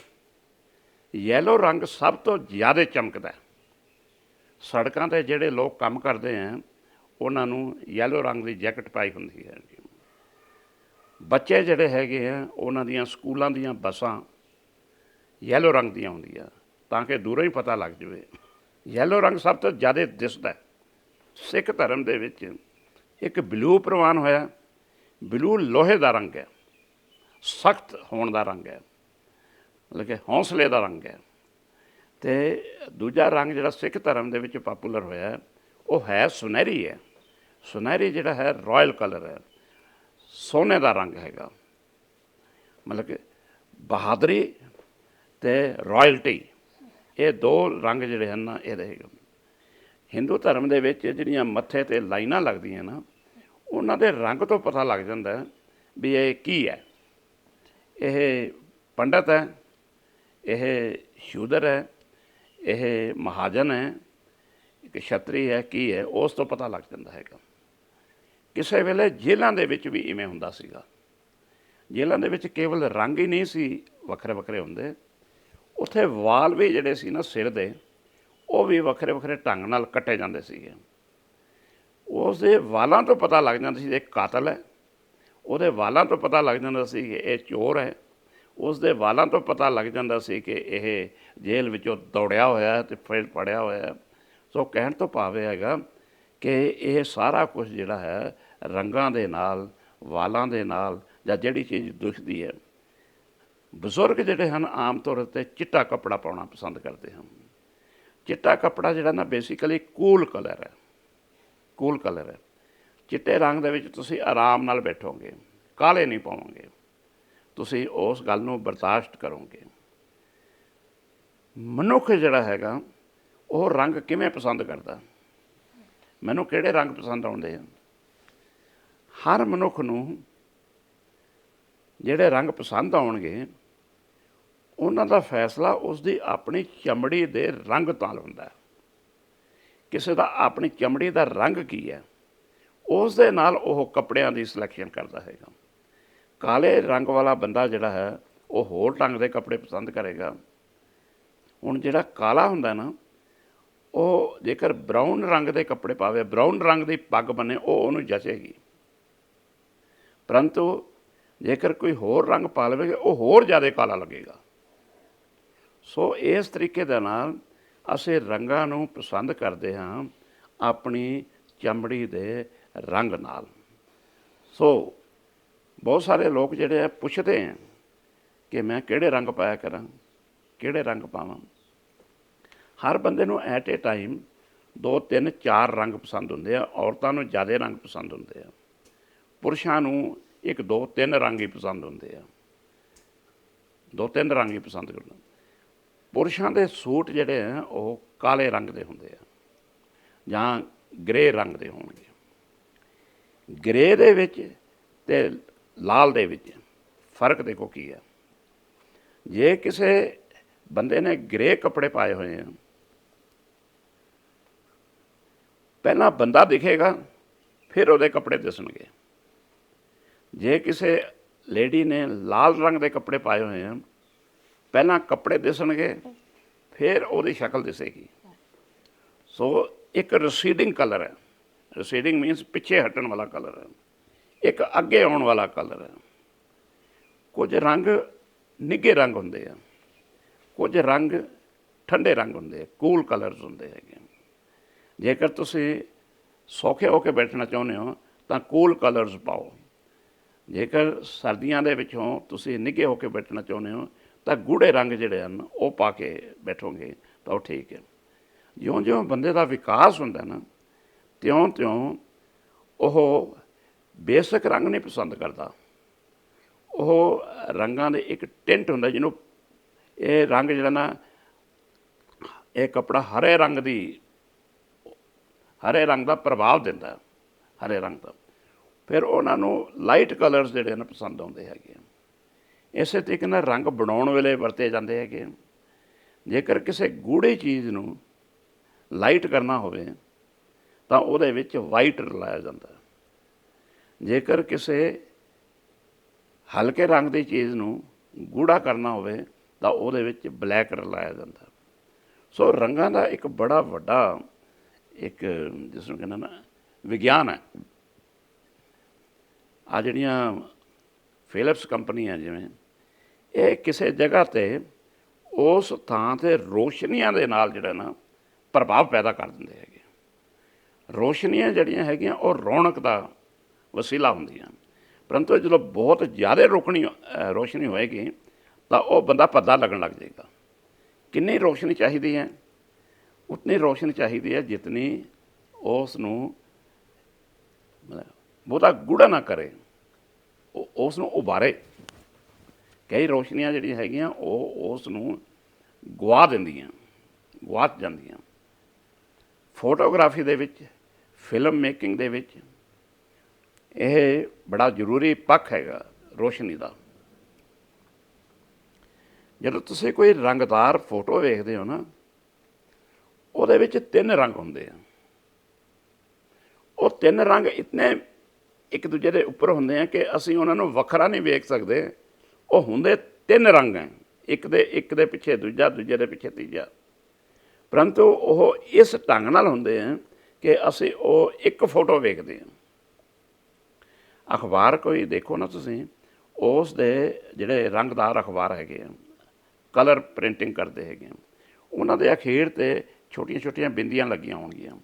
ਯੈਲੋ ਰੰਗ ਸਭ ਤੋਂ ਜ਼ਿਆਦਾ ਚਮਕਦਾ ਹੈ। ਸੜਕਾਂ ਤੇ ਜਿਹੜੇ ਲੋਕ ਕੰਮ ਕਰਦੇ ਆ, ਉਹਨਾਂ ਨੂੰ ਯੈਲੋ ਰੰਗ ਦੀ ਜੈਕਟ ਪਾਈ ਹੁੰਦੀ ਹੈ ਬੱਚੇ ਜਿਹੜੇ ਹੈਗੇ ਆ, ਉਹਨਾਂ ਦੀਆਂ ਸਕੂਲਾਂ ਦੀਆਂ ਬੱਸਾਂ ਯੈਲੋ ਰੰਗ ਦੀਆਂ ਹੁੰਦੀਆਂ, ਤਾਂ ਕਿ ਦੂਰੋਂ ਹੀ ਪਤਾ ਲੱਗ ਜਾਵੇ। ਯੈਲੋ ਰੰਗ ਸਭ ਤੋਂ ਜ਼ਿਆਦਾ ਦਿਸਦਾ ਹੈ। ਸਿੱਖ ਧਰਮ ਦੇ ਵਿੱਚ ਇੱਕ ਬਲੂ ਪ੍ਰਵਾਨ ਹੋਇਆ। ਬਲੂ ਲੋਹੇ ਦਾ ਰੰਗ ਹੈ। ਸਖਤ ਹੋਣ ਦਾ ਰੰਗ ਹੈ। ਮਤਲਬ ਕਿ ਹੌਸਲੇ ਦਾ ਰੰਗ ਹੈ। ਤੇ ਦੂਜਾ ਰੰਗ ਜਿਹੜਾ ਸਿੱਖ ਧਰਮ ਦੇ ਵਿੱਚ ਪਪੂਲਰ ਹੋਇਆ ਉਹ ਹੈ ਸੁਨਹਿਰੀ ਹੈ। ਸੁਨਹਿਰੀ ਜਿਹੜਾ ਹੈ ਰਾਇਲ ਕਲਰ ਹੈ। ਸੋਨੇ ਦਾ ਰੰਗ ਹੈਗਾ। ਮਤਲਬ ਕਿ ਬਹਾਦਰੀ ਤੇ ਰਾਇਲਟੀ ਇਹ ਦੋ ਰੰਗ ਜਿਹੜੇ ਹਨ ਨਾ, ਇਹ ਹੈਗੇ ਹਿੰਦੂ ਧਰਮ ਦੇ ਵਿੱਚ ਜਿਹੜੀਆਂ ਮੱਥੇ ਤੇ ਲਾਈਨਾਂ ਲੱਗਦੀਆਂ ਨਾ, ਉਹਨਾਂ ਦੇ ਰੰਗ ਤੋਂ ਪਤਾ ਲੱਗ ਜਾਂਦਾ ਵੀ ਇਹ ਕੀ ਹੈ। ਇਹ ਪੰਡਤ ਹੈ ਇਹ ਸ਼ੂਦਰ ਹੈ, ਇਹ ਮਹਾਜਨ ਹੈ, ਇੱਕ ਛਤਰੀ ਹੈ, ਕੀ ਹੈ, ਉਸ ਤੋਂ ਪਤਾ ਲੱਗ ਜਾਂਦਾ ਹੈਗਾ। ਕਿਸੇ ਵੇਲੇ ਜੇਲ੍ਹਾਂ ਦੇ ਵਿੱਚ ਵੀ ਇਵੇਂ ਹੁੰਦਾ ਸੀਗਾ। ਜੇਲ੍ਹਾਂ ਦੇ ਵਿੱਚ ਕੇਵਲ ਰੰਗ ਹੀ ਨਹੀਂ ਸੀ ਵੱਖਰੇ ਵੱਖਰੇ ਹੁੰਦੇ। ਉੱਥੇ ਵਾਲ ਵੀ ਜਿਹੜੇ ਸੀ ਨਾ ਸਿਰ ਦੇ, ਉਹ ਵੀ ਵੱਖਰੇ ਵੱਖਰੇ ਢੰਗ ਨਾਲ ਕੱਟੇ ਜਾਂਦੇ ਸੀਗੇ। ਉਸ ਦੇ ਵਾਲਾਂ ਤੋਂ ਪਤਾ ਲੱਗ ਜਾਂਦਾ ਸੀ ਇਹ ਕਾਤਲ ਹੈ। ਉਹਦੇ ਵਾਲਾਂ ਤੋਂ ਪਤਾ ਲੱਗ ਜਾਂਦਾ ਸੀ ਕਿ ਇਹ ਚੋਰ ਹੈ। ਉਸ ਦੇ ਵਾਲਾਂ ਤੋਂ ਪਤਾ ਲੱਗ ਜਾਂਦਾ ਸੀ ਕਿ ਇਹ ਜੇਲ੍ਹ ਵਿੱਚੋਂ ਦੌੜਿਆ ਹੋਇਆ ਹੈ ਤੇ ਫਿਰ ਪੜਿਆ ਹੋਇਆ ਸੋ ਕਹਿਣ ਤੋਂ ਭਾਵੇਂ ਹੈਗਾ ਕਿ ਇਹ ਸਾਰਾ ਕੁਝ ਜਿਹੜਾ ਹੈ, ਰੰਗਾਂ ਦੇ ਨਾਲ, ਵਾਲਾਂ ਦੇ ਨਾਲ ਜਾਂ ਜਿਹੜੀ ਚੀਜ਼ ਦੁਖਦੀ ਹੈ। ਬਜ਼ੁਰਗ ਜਿਹੜੇ ਹਨ, ਆਮ ਤੌਰ ਤੇ ਚਿੱਟਾ ਕੱਪੜਾ ਪਾਉਣਾ ਪਸੰਦ ਕਰਦੇ ਹਨ। ਚਿੱਟਾ ਕੱਪੜਾ ਜਿਹੜਾ ਨਾ ਬੇਸਿਕਲੀ ਕੂਲ ਕਲਰ ਹੈ। ਕੂਲ ਕਲਰ ਹੈ। ਚਿੱਟੇ ਰੰਗ ਦੇ ਵਿੱਚ ਤੁਸੀਂ ਆਰਾਮ ਨਾਲ ਬੈਠੋਗੇ, ਕਾਲੇ ਨਹੀਂ ਪਾਵੋਗੇ। ਤੁਸੀਂ ਉਸ ਗੱਲ ਨੂੰ ਬਰਦਾਸ਼ਤ ਕਰੋਗੇ। ਮਨੁੱਖ ਜਿਹੜਾ ਹੈਗਾ, ਉਹ ਰੰਗ ਕਿਵੇਂ ਪਸੰਦ ਕਰਦਾ? ਮੈਨੂੰ ਕਿਹੜੇ ਰੰਗ ਪਸੰਦ ਆਉਂਦੇ ਆ ਹਰ ਮਨੁੱਖ ਨੂੰ ਜਿਹੜੇ ਰੰਗ ਪਸੰਦ ਆਉਣਗੇ, ਉਹਨਾਂ ਦਾ ਫੈਸਲਾ ਉਸ ਦੀ ਆਪਣੀ ਚਮੜੀ ਦੇ ਰੰਗ ਨਾਲ ਹੁੰਦਾ। ਕਿਸੇ ਦਾ ਆਪਣੀ ਚਮੜੀ ਦਾ ਰੰਗ ਕੀ ਹੈ? ਉਸ ਦੇ ਨਾਲ ਉਹ ਕੱਪੜਿਆਂ ਦੀ ਸਿਲੈਕਸ਼ਨ ਕਰਦਾ ਹੈਗਾ। ਕਾਲੇ ਰੰਗ ਵਾਲਾ ਬੰਦਾ ਜਿਹੜਾ ਹੈ, ਉਹ ਹੋਰ ਢੰਗ ਦੇ ਕੱਪੜੇ ਪਸੰਦ ਕਰੇਗਾ। ਹੁਣ ਜਿਹੜਾ ਕਾਲਾ ਹੁੰਦਾ ਨਾ, ਉਹ ਜੇਕਰ ਬਰਾਊਨ ਰੰਗ ਦੇ ਕੱਪੜੇ ਪਾਵੇ, ਬਰਾਊਨ ਰੰਗ ਦੀ ਪੱਗ ਬੰਨੇ, ਉਹ ਉਹਨੂੰ ਜਚੇਗੀ। ਪਰੰਤੂ ਜੇਕਰ ਕੋਈ ਹੋਰ ਰੰਗ ਪਾ ਲਵੇ, ਉਹ ਹੋਰ ਜ਼ਿਆਦਾ ਕਾਲਾ ਲੱਗੇਗਾ। ਸੋ ਇਸ ਤਰੀਕੇ ਦੇ ਨਾਲ ਅਸੀਂ ਰੰਗਾਂ ਨੂੰ ਪਸੰਦ ਕਰਦੇ ਹਾਂ ਆਪਣੀ ਚਮੜੀ ਦੇ ਰੰਗ ਨਾਲ। ਸੋ ਬਹੁਤ ਸਾਰੇ ਲੋਕ ਜਿਹੜੇ ਆ ਪੁੱਛਦੇ ਆ ਕਿ ਮੈਂ ਕਿਹੜੇ ਰੰਗ ਪਾਇਆ ਕਰਾਂ, ਕਿਹੜੇ ਰੰਗ ਪਾਵਾਂ। ਹਰ ਬੰਦੇ ਨੂੰ ਐਟ ਏ ਟਾਈਮ ਦੋ, ਤਿੰਨ, ਚਾਰ ਰੰਗ ਪਸੰਦ ਹੁੰਦੇ ਆ, ਔਰਤਾਂ ਨੂੰ ਜ਼ਿਆਦਾ ਰੰਗ ਪਸੰਦ ਹੁੰਦੇ ਆ। ਪੁਰਸ਼ਾਂ ਨੂੰ ਇੱਕ, ਦੋ, ਤਿੰਨ ਰੰਗ ਹੀ ਪਸੰਦ ਹੁੰਦੇ ਆ। ਦੋ, ਤਿੰਨ ਰੰਗ ਹੀ ਪਸੰਦ ਕਰਦੇ ਪੁਰਸ਼ਾਂ ਦੇ ਸੂਟ ਜਿਹੜੇ ਆ, ਉਹ ਕਾਲੇ ਰੰਗ ਦੇ ਹੁੰਦੇ ਆ ਜਾਂ ਗ੍ਰੇ ਰੰਗ ਦੇ ਹੋਣਗੇ। ਗ੍ਰੇ ਦੇ ਵਿੱਚ ਤੇ ਲਾਲ ਦੇ ਵਿੱਚ। ਫ਼ਰਕ ਦੇਖੋ ਕੀ ਹੈ। ਜੇ ਕਿਸੇ ਬੰਦੇ ਨੇ ਗ੍ਰੇ ਕੱਪੜੇ ਪਾਏ ਹੋਏ ਆ, ਪਹਿਲਾਂ ਬੰਦਾ ਦਿਖੇਗਾ, ਫਿਰ ਉਹਦੇ ਕੱਪੜੇ ਦਿਸਣਗੇ। ਜੇ ਕਿਸੇ ਲੇਡੀ ਨੇ ਲਾਲ ਰੰਗ ਦੇ ਕੱਪੜੇ ਪਾਏ ਹੋਏ ਆ, ਪਹਿਲਾਂ ਕੱਪੜੇ ਦਿਸਣਗੇ, ਫਿਰ ਉਹਦੀ ਸ਼ਕਲ ਦਿਸੇਗੀ। ਸੋ ਇੱਕ ਰਸੀਡਿੰਗ ਕਲਰ ਹੈ। ਰਸੀਡਿੰਗ ਮੀਨਸ ਪਿੱਛੇ ਹਟਣ ਵਾਲਾ ਕਲਰ ਹੈ। ਇੱਕ ਅੱਗੇ ਆਉਣ ਵਾਲਾ ਕਲਰ ਹੈ। ਕੁਝ ਰੰਗ ਨਿੱਘੇ ਰੰਗ ਹੁੰਦੇ ਆ। ਕੁਝ ਰੰਗ ਠੰਡੇ ਰੰਗ ਹੁੰਦੇ ਆ। ਕੂਲ ਕਲਰਸ ਹੁੰਦੇ ਹੈਗੇ ਜੇਕਰ ਤੁਸੀਂ ਸੌਖੇ ਹੋ ਕੇ ਬੈਠਣਾ ਚਾਹੁੰਦੇ ਹੋ, ਤਾਂ ਕੂਲ ਕਲਰਸ ਪਾਓ। ਜੇਕਰ ਸਰਦੀਆਂ ਦੇ ਵਿੱਚੋਂ ਤੁਸੀਂ ਨਿੱਘੇ ਹੋ ਕੇ ਬੈਠਣਾ ਚਾਹੁੰਦੇ ਹੋ, ਤਾਂ ਗੂੜੇ ਰੰਗ ਜਿਹੜੇ ਹਨ, ਉਹ ਪਾ ਕੇ ਬੈਠੋਗੇ ਤਾਂ ਉਹ ਠੀਕ ਹੈ। ਜਿਉਂ-ਜਿਉਂ ਬੰਦੇ ਦਾ ਵਿਕਾਸ ਹੁੰਦਾ ਨਾ, ਤਿਉਂ-ਤਿਉਂ ਉਹ ਬੇਸਿਕ ਰੰਗ ਨਹੀਂ ਪਸੰਦ ਕਰਦਾ ਉਹ ਰੰਗਾਂ ਦੇ ਇੱਕ ਟਿੰਟ ਹੁੰਦਾ ਜਿਹਨੂੰ ਇਹ ਰੰਗ ਜਿਹੜਾ ਨਾ, ਇਹ ਕਪੜਾ ਹਰੇ ਰੰਗ ਦੀ, ਹਰੇ ਰੰਗ ਦਾ ਪ੍ਰਭਾਵ ਦਿੰਦਾ ਹਰੇ ਰੰਗ ਦਾ ਫਿਰ ਉਹਨਾਂ ਨੂੰ ਲਾਈਟ ਕਲਰਸ ਜਿਹੜੇ ਨੇ ਪਸੰਦ ਆਉਂਦੇ ਹੈਗੇ ਆ। ਇਸੇ ਤਰੀਕੇ ਨਾਲ ਰੰਗ ਬਣਾਉਣ ਵੇਲੇ ਵਰਤੇ ਜਾਂਦੇ ਹੈਗੇ ਆ। ਜੇਕਰ ਕਿਸੇ ਗੂੜੀ ਚੀਜ਼ ਨੂੰ ਲਾਈਟ ਕਰਨਾ ਹੋਵੇ, ਤਾਂ ਉਹਦੇ ਵਿੱਚ ਵਾਈਟ ਰਲਾਇਆ ਜਾਂਦਾ ਹੈ। ਜੇਕਰ ਕਿਸੇ ਹਲਕੇ ਰੰਗ ਦੀ ਚੀਜ਼ ਨੂੰ ਗੂੜਾ ਕਰਨਾ ਹੋਵੇ, ਤਾਂ ਉਹਦੇ ਵਿੱਚ ਬਲੈਕ ਕਲਰ ਲਾਇਆ ਜਾਂਦਾ। ਸੋ ਰੰਗਾਂ ਦਾ ਇੱਕ ਬੜਾ ਵੱਡਾ ਇੱਕ, ਜਿਸ ਨੂੰ ਕਹਿੰਦਾ ਨਾ, ਵਿਗਿਆਨ ਹੈ। ਆ ਜਿਹੜੀਆਂ ਫਿਲਿਪਸ ਕੰਪਨੀਆਂ ਜਿਵੇਂ, ਇਹ ਕਿਸੇ ਜਗ੍ਹਾ ਤੇ ਉਸ ਥਾਂ ਤੇ ਰੋਸ਼ਨੀਆਂ ਦੇ ਨਾਲ ਜਿਹੜਾ ਨਾ ਪ੍ਰਭਾਵ ਪੈਦਾ ਕਰ ਦਿੰਦੇ ਹੈਗੇ। ਰੋਸ਼ਨੀਆਂ ਜਿਹੜੀਆਂ ਹੈਗੀਆਂ, ਉਹ ਰੌਣਕ ਦਾ ਵਸੀਲਾ ਹੁੰਦੀਆਂ। ਪਰੰਤੂ ਜਦੋਂ ਬਹੁਤ ਜ਼ਿਆਦਾ ਰੋਕਣੀ ਰੋਸ਼ਨੀ ਹੋਏਗੀ, ਤਾਂ ਉਹ ਬੰਦਾ ਪੱਦਾ ਲੱਗਣ ਲੱਗ ਜਾਏਗਾ। ਕਿੰਨੀ ਰੋਸ਼ਨੀ ਚਾਹੀਦੀ ਹੈ? ਉਤਨੀ ਰੋਸ਼ਨੀ ਚਾਹੀਦੀ ਹੈ ਜਿਤਨੀ ਉਸ ਨੂੰ ਮਤਲਬ ਬਹੁਤਾ ਗੂੜਾ ਨਾ ਕਰੇ। ਉਹ ਉਸ ਨੂੰ ਉਭਾਰੇ ਕਈ ਰੋਸ਼ਨੀਆਂ ਜਿਹੜੀਆਂ ਹੈਗੀਆਂ, ਉਹ ਉਸ ਨੂੰ ਗਵਾ ਦਿੰਦੀਆਂ ਗਵਾਚ ਜਾਂਦੀਆਂ। ਫੋਟੋਗ੍ਰਾਫੀ ਦੇ ਵਿੱਚ, ਫਿਲਮ ਮੇਕਿੰਗ ਦੇ ਵਿੱਚ ਇਹ ਬੜਾ ਜ਼ਰੂਰੀ ਪੱਖ ਹੈਗਾ ਰੋਸ਼ਨੀ ਦਾ। ਜਦੋਂ ਤੁਸੀਂ ਕੋਈ ਰੰਗਦਾਰ ਫੋਟੋ ਵੇਖਦੇ ਹੋ ਨਾ, ਉਹਦੇ ਵਿੱਚ ਤਿੰਨ ਰੰਗ ਹੁੰਦੇ ਆ। ਉਹ ਤਿੰਨ ਰੰਗ ਇਤਨੇ ਇੱਕ ਦੂਜੇ ਦੇ ਉੱਪਰ ਹੁੰਦੇ ਆ ਕਿ ਅਸੀਂ ਉਹਨਾਂ ਨੂੰ ਵੱਖਰਾ ਨਹੀਂ ਵੇਖ ਸਕਦੇ। ਉਹ ਹੁੰਦੇ ਤਿੰਨ ਰੰਗ ਹੈ ਇੱਕ ਦੇ ਇੱਕ ਦੇ ਪਿੱਛੇ ਦੂਜਾ, ਦੂਜੇ ਦੇ ਪਿੱਛੇ ਤੀਜਾ। ਪਰੰਤੂ ਉਹ ਇਸ ਢੰਗ ਨਾਲ ਹੁੰਦੇ ਆ ਕਿ ਅਸੀਂ ਉਹ ਇੱਕ ਫੋਟੋ ਵੇਖਦੇ ਹਾਂ ਅਖਬਾਰ ਕੋਈ ਦੇਖੋ ਨਾ ਤੁਸੀਂ, ਉਸ ਦੇ ਜਿਹੜੇ ਰੰਗਦਾਰ ਅਖਬਾਰ ਹੈਗੇ ਆ ਕਲਰ ਪ੍ਰਿੰਟਿੰਗ ਕਰਦੇ ਹੈਗੇ ਆ, ਉਹਨਾਂ ਦੇ ਅਖੀਰ ਤੇ ਛੋਟੀਆਂ ਛੋਟੀਆਂ ਬਿੰਦੀਆਂ ਲੱਗੀਆਂ ਹੋਣਗੀਆਂ।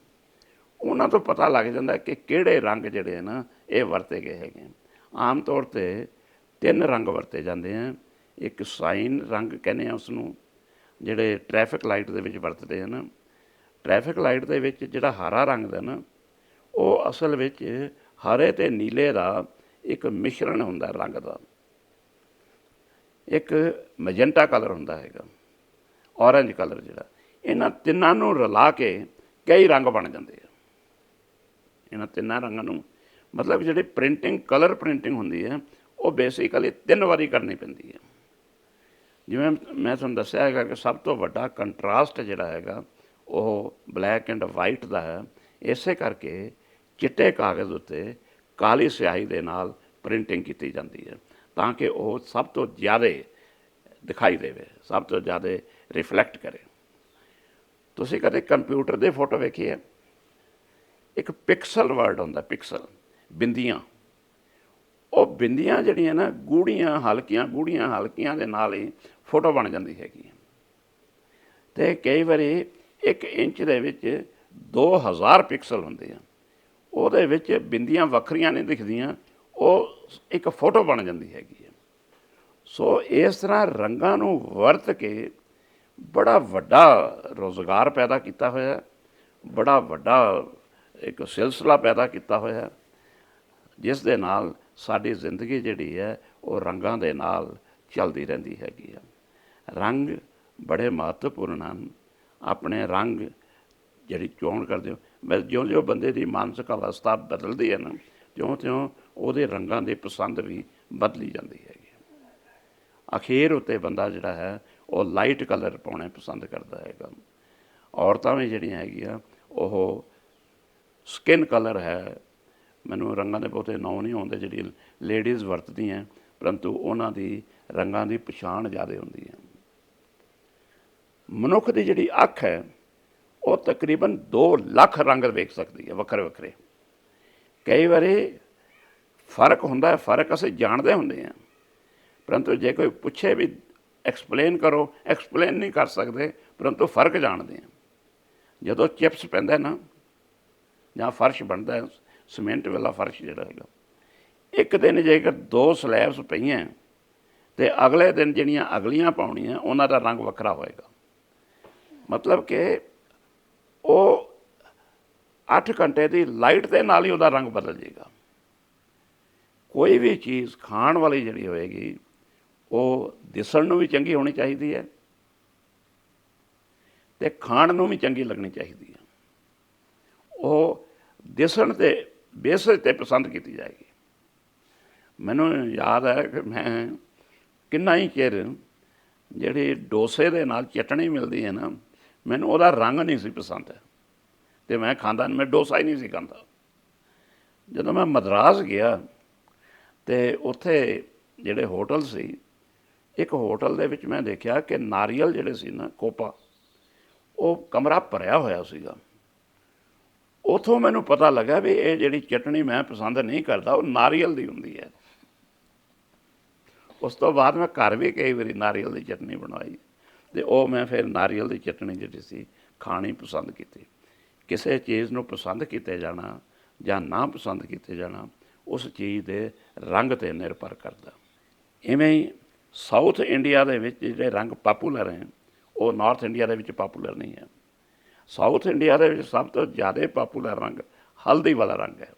ਉਹਨਾਂ ਤੋਂ ਪਤਾ ਲੱਗ ਜਾਂਦਾ ਕਿ ਕਿਹੜੇ ਰੰਗ ਜਿਹੜੇ ਨਾ, ਇਹ ਵਰਤੇ ਗਏ ਹੈਗੇ ਆਮ ਤੌਰ ਤੇ ਤਿੰਨ ਰੰਗ ਵਰਤੇ ਜਾਂਦੇ ਆ। ਇੱਕ ਸਾਈਨ ਰੰਗ ਕਹਿੰਦੇ ਆ ਉਸ ਨੂੰ ਜਿਹੜੇ ਟ੍ਰੈਫਿਕ ਲਾਈਟ ਦੇ ਵਿੱਚ ਵਰਤਦੇ ਹਨ ਟ੍ਰੈਫਿਕ ਲਾਈਟ ਦੇ ਵਿੱਚ ਜਿਹੜਾ ਹਰਾ ਰੰਗ ਦਾ ਨਾ, ਉਹ ਅਸਲ ਵਿੱਚ ਹਰੇ ਤੇ ਨੀਲੇ ਦਾ ਇੱਕ ਮਿਸ਼ਰਣ ਹੁੰਦਾ ਰੰਗ ਦਾ। ਇੱਕ ਮੈਜੈਂਟਾ ਕਲਰ ਹੁੰਦਾ ਹੈਗਾ, ਔਰੇਂਜ ਕਲਰ ਜਿਹੜਾ। ਇਹਨਾਂ ਤਿੰਨਾਂ ਨੂੰ ਰਲਾ ਕੇ ਕਈ ਰੰਗ ਬਣ ਜਾਂਦੇ ਆ। ਇਹਨਾਂ ਤਿੰਨਾਂ ਰੰਗਾਂ ਨੂੰ ਮਤਲਬ ਜਿਹੜੀ ਪ੍ਰਿੰਟਿੰਗ, ਕਲਰ ਪ੍ਰਿੰਟਿੰਗ ਹੁੰਦੀ ਹੈ, ਉਹ ਬੇਸਿਕਲੀ ਤਿੰਨ ਵਾਰੀ ਕਰਨੀ ਪੈਂਦੀ ਹੈ। ਜਿਵੇਂ ਮੈਂ ਤੁਹਾਨੂੰ ਦੱਸਿਆ ਹੈਗਾ ਕਿ ਸਭ ਤੋਂ ਵੱਡਾ ਕੰਟਰਾਸਟ ਜਿਹੜਾ ਹੈਗਾ, ਉਹ ਬਲੈਕ ਐਂਡ ਵਾਈਟ ਦਾ ਹੈ। ਇਸੇ ਕਰਕੇ ਚਿੱਟੇ ਕਾਗਜ਼ ਉੱਤੇ ਕਾਲੀ ਸਿਆਹੀ ਦੇ ਨਾਲ ਪ੍ਰਿੰਟਿੰਗ ਕੀਤੀ ਜਾਂਦੀ ਹੈ ਤਾਂ ਕਿ ਉਹ ਸਭ ਤੋਂ ਜ਼ਿਆਦਾ ਦਿਖਾਈ ਦੇਵੇ, ਸਭ ਤੋਂ ਜ਼ਿਆਦਾ ਰਿਫਲੈਕਟ ਕਰੇ। ਤੁਸੀਂ ਕਦੇ ਕੰਪਿਊਟਰ ਦੇ ਫੋਟੋ ਵੇਖੀ ਹੈ ਇੱਕ ਪਿਕਸਲ ਵਰਡ ਹੁੰਦਾ ਪਿਕਸਲ ਬਿੰਦੀਆਂ। ਉਹ ਬਿੰਦੀਆਂ ਜਿਹੜੀਆਂ ਨਾ, ਗੂੜੀਆਂ ਹਲਕੀਆਂ ਗੂੜੀਆਂ ਹਲਕੀਆਂ ਦੇ ਨਾਲ ਹੀ ਫੋਟੋ ਬਣ ਜਾਂਦੀ ਹੈਗੀ ਹੈ। ਤੇ ਕਈ ਵਾਰੀ 1 ਇੰਚ ਦੇ ਵਿੱਚ 2000 ਪਿਕਸਲ ਹੁੰਦੇ ਆ। ਉਹਦੇ ਵਿੱਚ ਬਿੰਦੀਆਂ ਵੱਖਰੀਆਂ ਨਹੀਂ ਦਿਖਦੀਆਂ, ਉਹ ਇੱਕ ਫੋਟੋ ਬਣ ਜਾਂਦੀ ਹੈਗੀ ਹੈ। ਸੋ ਇਸ ਤਰ੍ਹਾਂ ਰੰਗਾਂ ਨੂੰ ਵਰਤ ਕੇ ਬੜਾ ਵੱਡਾ ਰੋਜ਼ਗਾਰ ਪੈਦਾ ਕੀਤਾ ਹੋਇਆ, ਬੜਾ ਵੱਡਾ ਇੱਕ ਸਿਲਸਿਲਾ ਪੈਦਾ ਕੀਤਾ ਹੋਇਆ, ਜਿਸ ਦੇ ਨਾਲ ਸਾਡੀ ਜ਼ਿੰਦਗੀ ਜਿਹੜੀ ਹੈ, ਉਹ ਰੰਗਾਂ ਦੇ ਨਾਲ ਚੱਲਦੀ ਰਹਿੰਦੀ ਹੈਗੀ ਆ ਰੰਗ ਬੜੇ ਮਹੱਤਵਪੂਰਨ ਹਨ। ਆਪਣੇ ਰੰਗ ਜਿਹੜੀ ਚੋਣ ਕਰਦੇ ਹੋ ਮੈਂ ਜਿਉਂ ਜਿਉਂ ਬੰਦੇ ਦੀ ਮਾਨਸਿਕ ਅਵਸਥਾ ਬਦਲਦੀ ਹੈ ਨਾ, ਤਿਉਂ ਤਿਉਂ ਉਹਦੇ ਰੰਗਾਂ ਦੀ ਪਸੰਦ ਵੀ ਬਦਲੀ ਜਾਂਦੀ ਹੈਗੀ ਅਖੀਰ ਉੱਤੇ ਬੰਦਾ ਜਿਹੜਾ ਹੈ, ਉਹ ਲਾਈਟ ਕਲਰ ਪਾਉਣੇ ਪਸੰਦ ਕਰਦਾ ਹੈਗਾ। ਔਰਤਾਂ ਵੀ ਜਿਹੜੀਆਂ ਹੈਗੀਆਂ, ਉਹ ਸਕਿਨ ਕਲਰ ਹੈ। ਮੈਨੂੰ ਰੰਗਾਂ ਦੇ ਬਹੁਤੇ ਨਾਂ ਨਹੀਂ ਆਉਂਦੇ, ਜਿਹੜੀ ਲੇਡੀਜ਼ ਵਰਤਦੀਆਂ, ਪਰੰਤੂ ਉਹਨਾਂ ਦੀ ਰੰਗਾਂ ਦੀ ਪਛਾਣ ਜ਼ਿਆਦਾ ਹੁੰਦੀ ਹੈ। ਮਨੁੱਖ ਦੀ ਜਿਹੜੀ ਅੱਖ ਹੈ ਉਹ ਤਕਰੀਬਨ 2 ਲੱਖ ਰੰਗ ਵੇਖ ਸਕਦੀ ਹੈ ਵੱਖਰੇ ਵੱਖਰੇ। ਕਈ ਵਾਰੀ ਫ਼ਰਕ ਹੁੰਦਾ ਹੈ ਫ਼ਰਕ ਅਸੀਂ ਜਾਣਦੇ ਹੁੰਦੇ ਹਾਂ। ਪਰੰਤੂ ਜੇ ਕੋਈ ਪੁੱਛੇ ਵੀ ਐਕਸਪਲੇਨ ਕਰੋ। ਐਕਸਪਲੇਨ ਨਹੀਂ ਕਰ ਸਕਦੇ ਪਰੰਤੂ ਫ਼ਰਕ ਜਾਣਦੇ ਹਾਂ। ਜਦੋਂ ਚਿਪਸ ਪੈਂਦਾ ਨਾ ਜਾਂ ਫਰਸ਼ ਬਣਦਾ ਹੈ, ਸੀਮੈਂਟ ਵਾਲਾ ਫਰਸ਼ ਜਿਹੜਾ ਹੈਗਾ ਇੱਕ ਦਿਨ ਜੇਕਰ ਦੋ ਸਲੈਬਸ ਪਈਆਂ ਤੇ ਅਗਲੇ ਦਿਨ ਜਿਹੜੀਆਂ ਅਗਲੀਆਂ ਪਾਉਣੀਆਂ ਉਹਨਾਂ ਦਾ ਰੰਗ ਵੱਖਰਾ ਹੋਏਗਾ। ਮਤਲਬ ਕਿ ਉਹ 8 ਘੰਟੇ ਦੀ ਲਾਈਟ ਦੇ ਨਾਲ ਹੀ ਉਹਦਾ ਰੰਗ ਬਦਲ ਜਾਏਗਾ ਕੋਈ ਵੀ ਚੀਜ਼ ਖਾਣ ਵਾਲੀ ਜਿਹੜੀ ਹੋਏਗੀ, ਉਹ ਦਿਸਣ ਨੂੰ ਵੀ ਚੰਗੀ ਹੋਣੀ ਚਾਹੀਦੀ ਹੈ ਤੇ ਖਾਣ ਨੂੰ ਵੀ ਚੰਗੀ ਲੱਗਣੀ ਚਾਹੀਦੀ ਹੈ। ਉਹ ਦਿਸਣ ਤੇ ਬੇਸਿਸ ਤੇ ਪਸੰਦ ਕੀਤੀ ਜਾਏਗੀ। ਮੈਨੂੰ ਯਾਦ ਹੈ ਕਿ ਮੈਂ ਕਿੰਨਾ ਹੀ ਚਿਰ ਜਿਹੜੀ ਡੋਸੇ ਦੇ ਨਾਲ ਚਟਣੀ ਮਿਲਦੀ ਹੈ ਨਾ ਮੈਨੂੰ ਉਹਦਾ ਰੰਗ ਨਹੀਂ ਸੀ ਪਸੰਦ। ਤੇ ਮੈਂ ਖਾਂਦਾ ਮੈਂ ਡੋਸਾ ਹੀ ਨਹੀਂ ਸੀ ਖਾਂਦਾ। ਜਦੋਂ ਮੈਂ ਮਦਰਾਸ ਗਿਆ, ਤੇ ਉੱਥੇ ਜਿਹੜੇ ਹੋਟਲ ਸੀ, ਇੱਕ ਹੋਟਲ ਦੇ ਵਿੱਚ ਮੈਂ ਦੇਖਿਆ ਕਿ ਨਾਰੀਅਲ ਜਿਹੜੇ ਸੀ ਨਾ, ਕੋਪਾ, ਉਹ ਕਮਰਾ ਭਰਿਆ ਹੋਇਆ ਸੀਗਾ। ਉਥੋਂ ਮੈਨੂੰ ਪਤਾ ਲੱਗਾ ਵੀ ਇਹ ਜਿਹੜੀ ਚਟਣੀ ਮੈਂ ਪਸੰਦ ਨਹੀਂ ਕਰਦਾ, ਉਹ ਨਾਰੀਅਲ ਦੀ ਹੁੰਦੀ ਹੈ। ਉਸ ਤੋਂ ਬਾਅਦ ਮੈਂ ਘਰ ਵੀ ਕਈ ਵਾਰੀ ਨਾਰੀਅਲ ਦੀ ਚਟਣੀ ਬਣਾਈ ਤੇ ਉਹ ਮੈਂ ਫਿਰ ਨਾਰੀਅਲ ਦੀ ਚਟਣੀ ਜਿਹੜੀ ਸੀ, ਖਾਣੀ ਪਸੰਦ ਕੀਤੀ। ਕਿਸੇ ਚੀਜ਼ ਨੂੰ ਪਸੰਦ ਕੀਤੇ ਜਾਣਾ ਜਾਂ ਨਾ ਪਸੰਦ ਕੀਤੇ ਜਾਣਾ, ਉਸ ਚੀਜ਼ ਦੇ ਰੰਗ ਤੇ ਨਿਰਭਰ ਕਰਦਾ। ਇਵੇਂ ਹੀ ਸਾਊਥ ਇੰਡੀਆ ਦੇ ਵਿੱਚ ਜਿਹੜੇ ਰੰਗ ਪਪੂਲਰ ਹੈ, ਉਹ ਨਾਰਥ ਇੰਡੀਆ ਦੇ ਵਿੱਚ ਪਪੂਲਰ ਨਹੀਂ ਹੈ। ਸਾਊਥ ਇੰਡੀਆ ਦੇ ਵਿੱਚ ਸਭ ਤੋਂ ਜ਼ਿਆਦਾ ਪਪੂਲਰ ਰੰਗ ਹਲਦੀ ਵਾਲਾ ਰੰਗ ਹੈ,